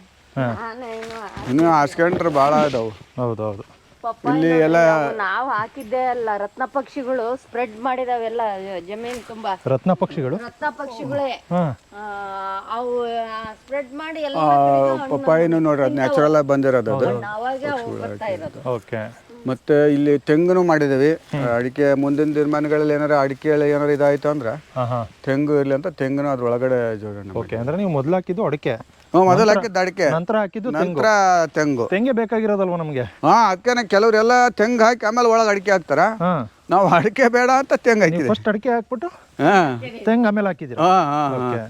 A: ಇನ್ನೂ ಹಾಸ್ಕೊಂಡ್ರೆ ಭಾಳ ಇದಾವು
B: ಹೌದು ಹೌದು.
A: ಇಲ್ಲಿ ಎಲ್ಲ
D: ನಾವು ಹಾಕಿದ್ದೆ ಅಲ್ಲ ರತ್ನ ಪಕ್ಷಿಗಳು ಸ್ಪ್ರೆಡ್ ಮಾಡಿದಾವೆಲ್ಲ ಜಮೀನ್ ತುಂಬಾ.
B: ರತ್ನ ಪಕ್ಷಿಗಳು?
D: ರತ್ನ ಪಕ್ಷಿಗಳೇ. ಅವು ಸ್ಪ್ರೆಡ್ ಮಾಡಿ ಎಲ್ಲ
A: ಪಪ್ಪಾಯಿನೂ ನೋಡ್ರಿ ಅದು ನ್ಯಾಚುರಲ್ ಆಗಿ ಬಂದಿರೋದು ಅದು.
D: ಅವಾಗ ಬರ್ತಾ ಇರೋದು.
B: ಓಕೆ.
A: ಮತ್ತೆ ಇಲ್ಲಿ ತೆಂಗುನು ಮಾಡಿದೀವಿ ಅಡಿಕೆ ಮುಂದಿನ ದಿನಮಾನಗಳಲ್ಲಿ ಏನಾರ ಅಡಿಕೆ ಏನಾರ ಇದಾಯ್ತು ಅಂದ್ರೆ ತೆಂಗು ಇರಲಿ ಅಂತ ತೆಂಗುನು ಅದ್ರೊಳಗಡೆ ಜೋಡಣೆ
B: ಓಕೆ ಅಂದ್ರೆ ನೀವು ಮೊದಲು ಹಾಕಿದ್ದು ಅಡಿಕೆ?
A: ಹ್ಞೂ ಮೊದಲು ಹಾಕಿದ್ದು ಅಡಿಕೆ.
B: ನಂತರ ಹಾಕಿದ್ದು ತೆಂಗು.
A: ನಂತರ ತೆಂಗು.
B: ತೆಂಗೆ ಬೇಕಾಗಿರೋದಲ್ವ ನಮಗೆ?
A: ಹಾ ಅದಕ್ಕೆ ಕೆಲವರೆಲ್ಲ ತೆಂಗು ಹಾಕಿ ಆಮೇಲೆ ಒಳಗೆ ಅಡಿಕೆ ಹಾಕ್ತಾರ?
B: ನಾವ್
A: ನಾವು ಅಡಿಕೆ ಬೇಡ ಅಂತ ತೆಂಗು ಹಾಕಿದ್ವಿ.
B: ಫಸ್ಟ್ ಅಡಿಕೆ ಹಾಕ್ಬಿಟ್ಟು
A: ಹಾಂ.
B: ತೆಂಗು ಆಮೇಲೆ ಹಾಕಿದ್ದೀರಾ?
A: ಹಾಂ ಹಾಂ ಹಾಂ.
B: ಓಕೆ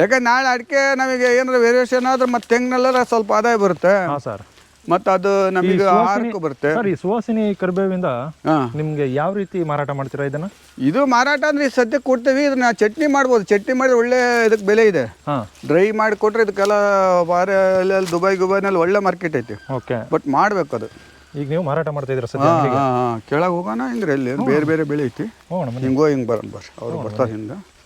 A: ಯಾಕಂದ್ರೆ ನಾಳೆ ಅಡಿಕೆ ನಮಗೆ ಏನಾರ ವೇರಿಯೇಷನ್ ಆದ್ರೆ ಮತ್ತೆ ತೆಂಗ್ನೆಲ್ಲ ಸ್ವಲ್ಪ ಆದಾಯ ಬರುತ್ತೆ.
B: ಹಾಂ ಸರ್
A: ಮತ್ತು ಅದು ನಮಗೆ ಆಹಾರಕ್ಕೂ ಬರುತ್ತೆ.
B: ಸರ್ ಈ ಸುವಾಸಿನಿ ಕರಿಬೇವಿಂದ ನಿಮ್ಗೆ ಯಾವ ರೀತಿ ಮಾರಾಟ ಮಾಡ್ತೀರಾ ಇದನ್ನ?
A: ಇದು ಮಾರಾಟ ಅಂದ್ರೆ ಈ ಸದ್ಯಕ್ಕೆ ಕೊಡ್ತೀವಿ ಇದನ್ನ ಚಟ್ನಿ ಮಾಡ್ಬೋದು. ಚಟ್ನಿ ಮಾಡಿ ಒಳ್ಳೆ ಇದಕ್ಕೆ ಬೆಲೆ ಇದೆ. ಡ್ರೈ ಮಾಡಿ ಕೊಟ್ರೆ ಇದಕ್ಕೆಲ್ಲ ಬಾರೆ ಅಲ್ಲಿ ದುಬೈ ಗುಬೈನಲ್ಲಿ ಒಳ್ಳೆ ಮಾರ್ಕೆಟ್ ಐತಿ.
B: ಓಕೆ.
A: ಬಟ್ ಮಾಡ್ಬೇಕು ಅದು.
B: ಈಗ ನೀವು ಮಾರಾಟ ಮಾಡ್ತಾ
A: ಹಾಂ ಕೆಳಗೆ ಹೋಗೋಣ ಇಲ್ಲ ಅಲ್ಲಿ. ಬೇರೆ ಬೇರೆ ಬೆಳೆ ಐತಿ. ಹಿಂಗೋ ಹಿಂಗೆ ಬರೋಣ ಬರ್ರಿ. ಅವ್ರು ಬರ್ತಾರೆ ಹಿಂದೆ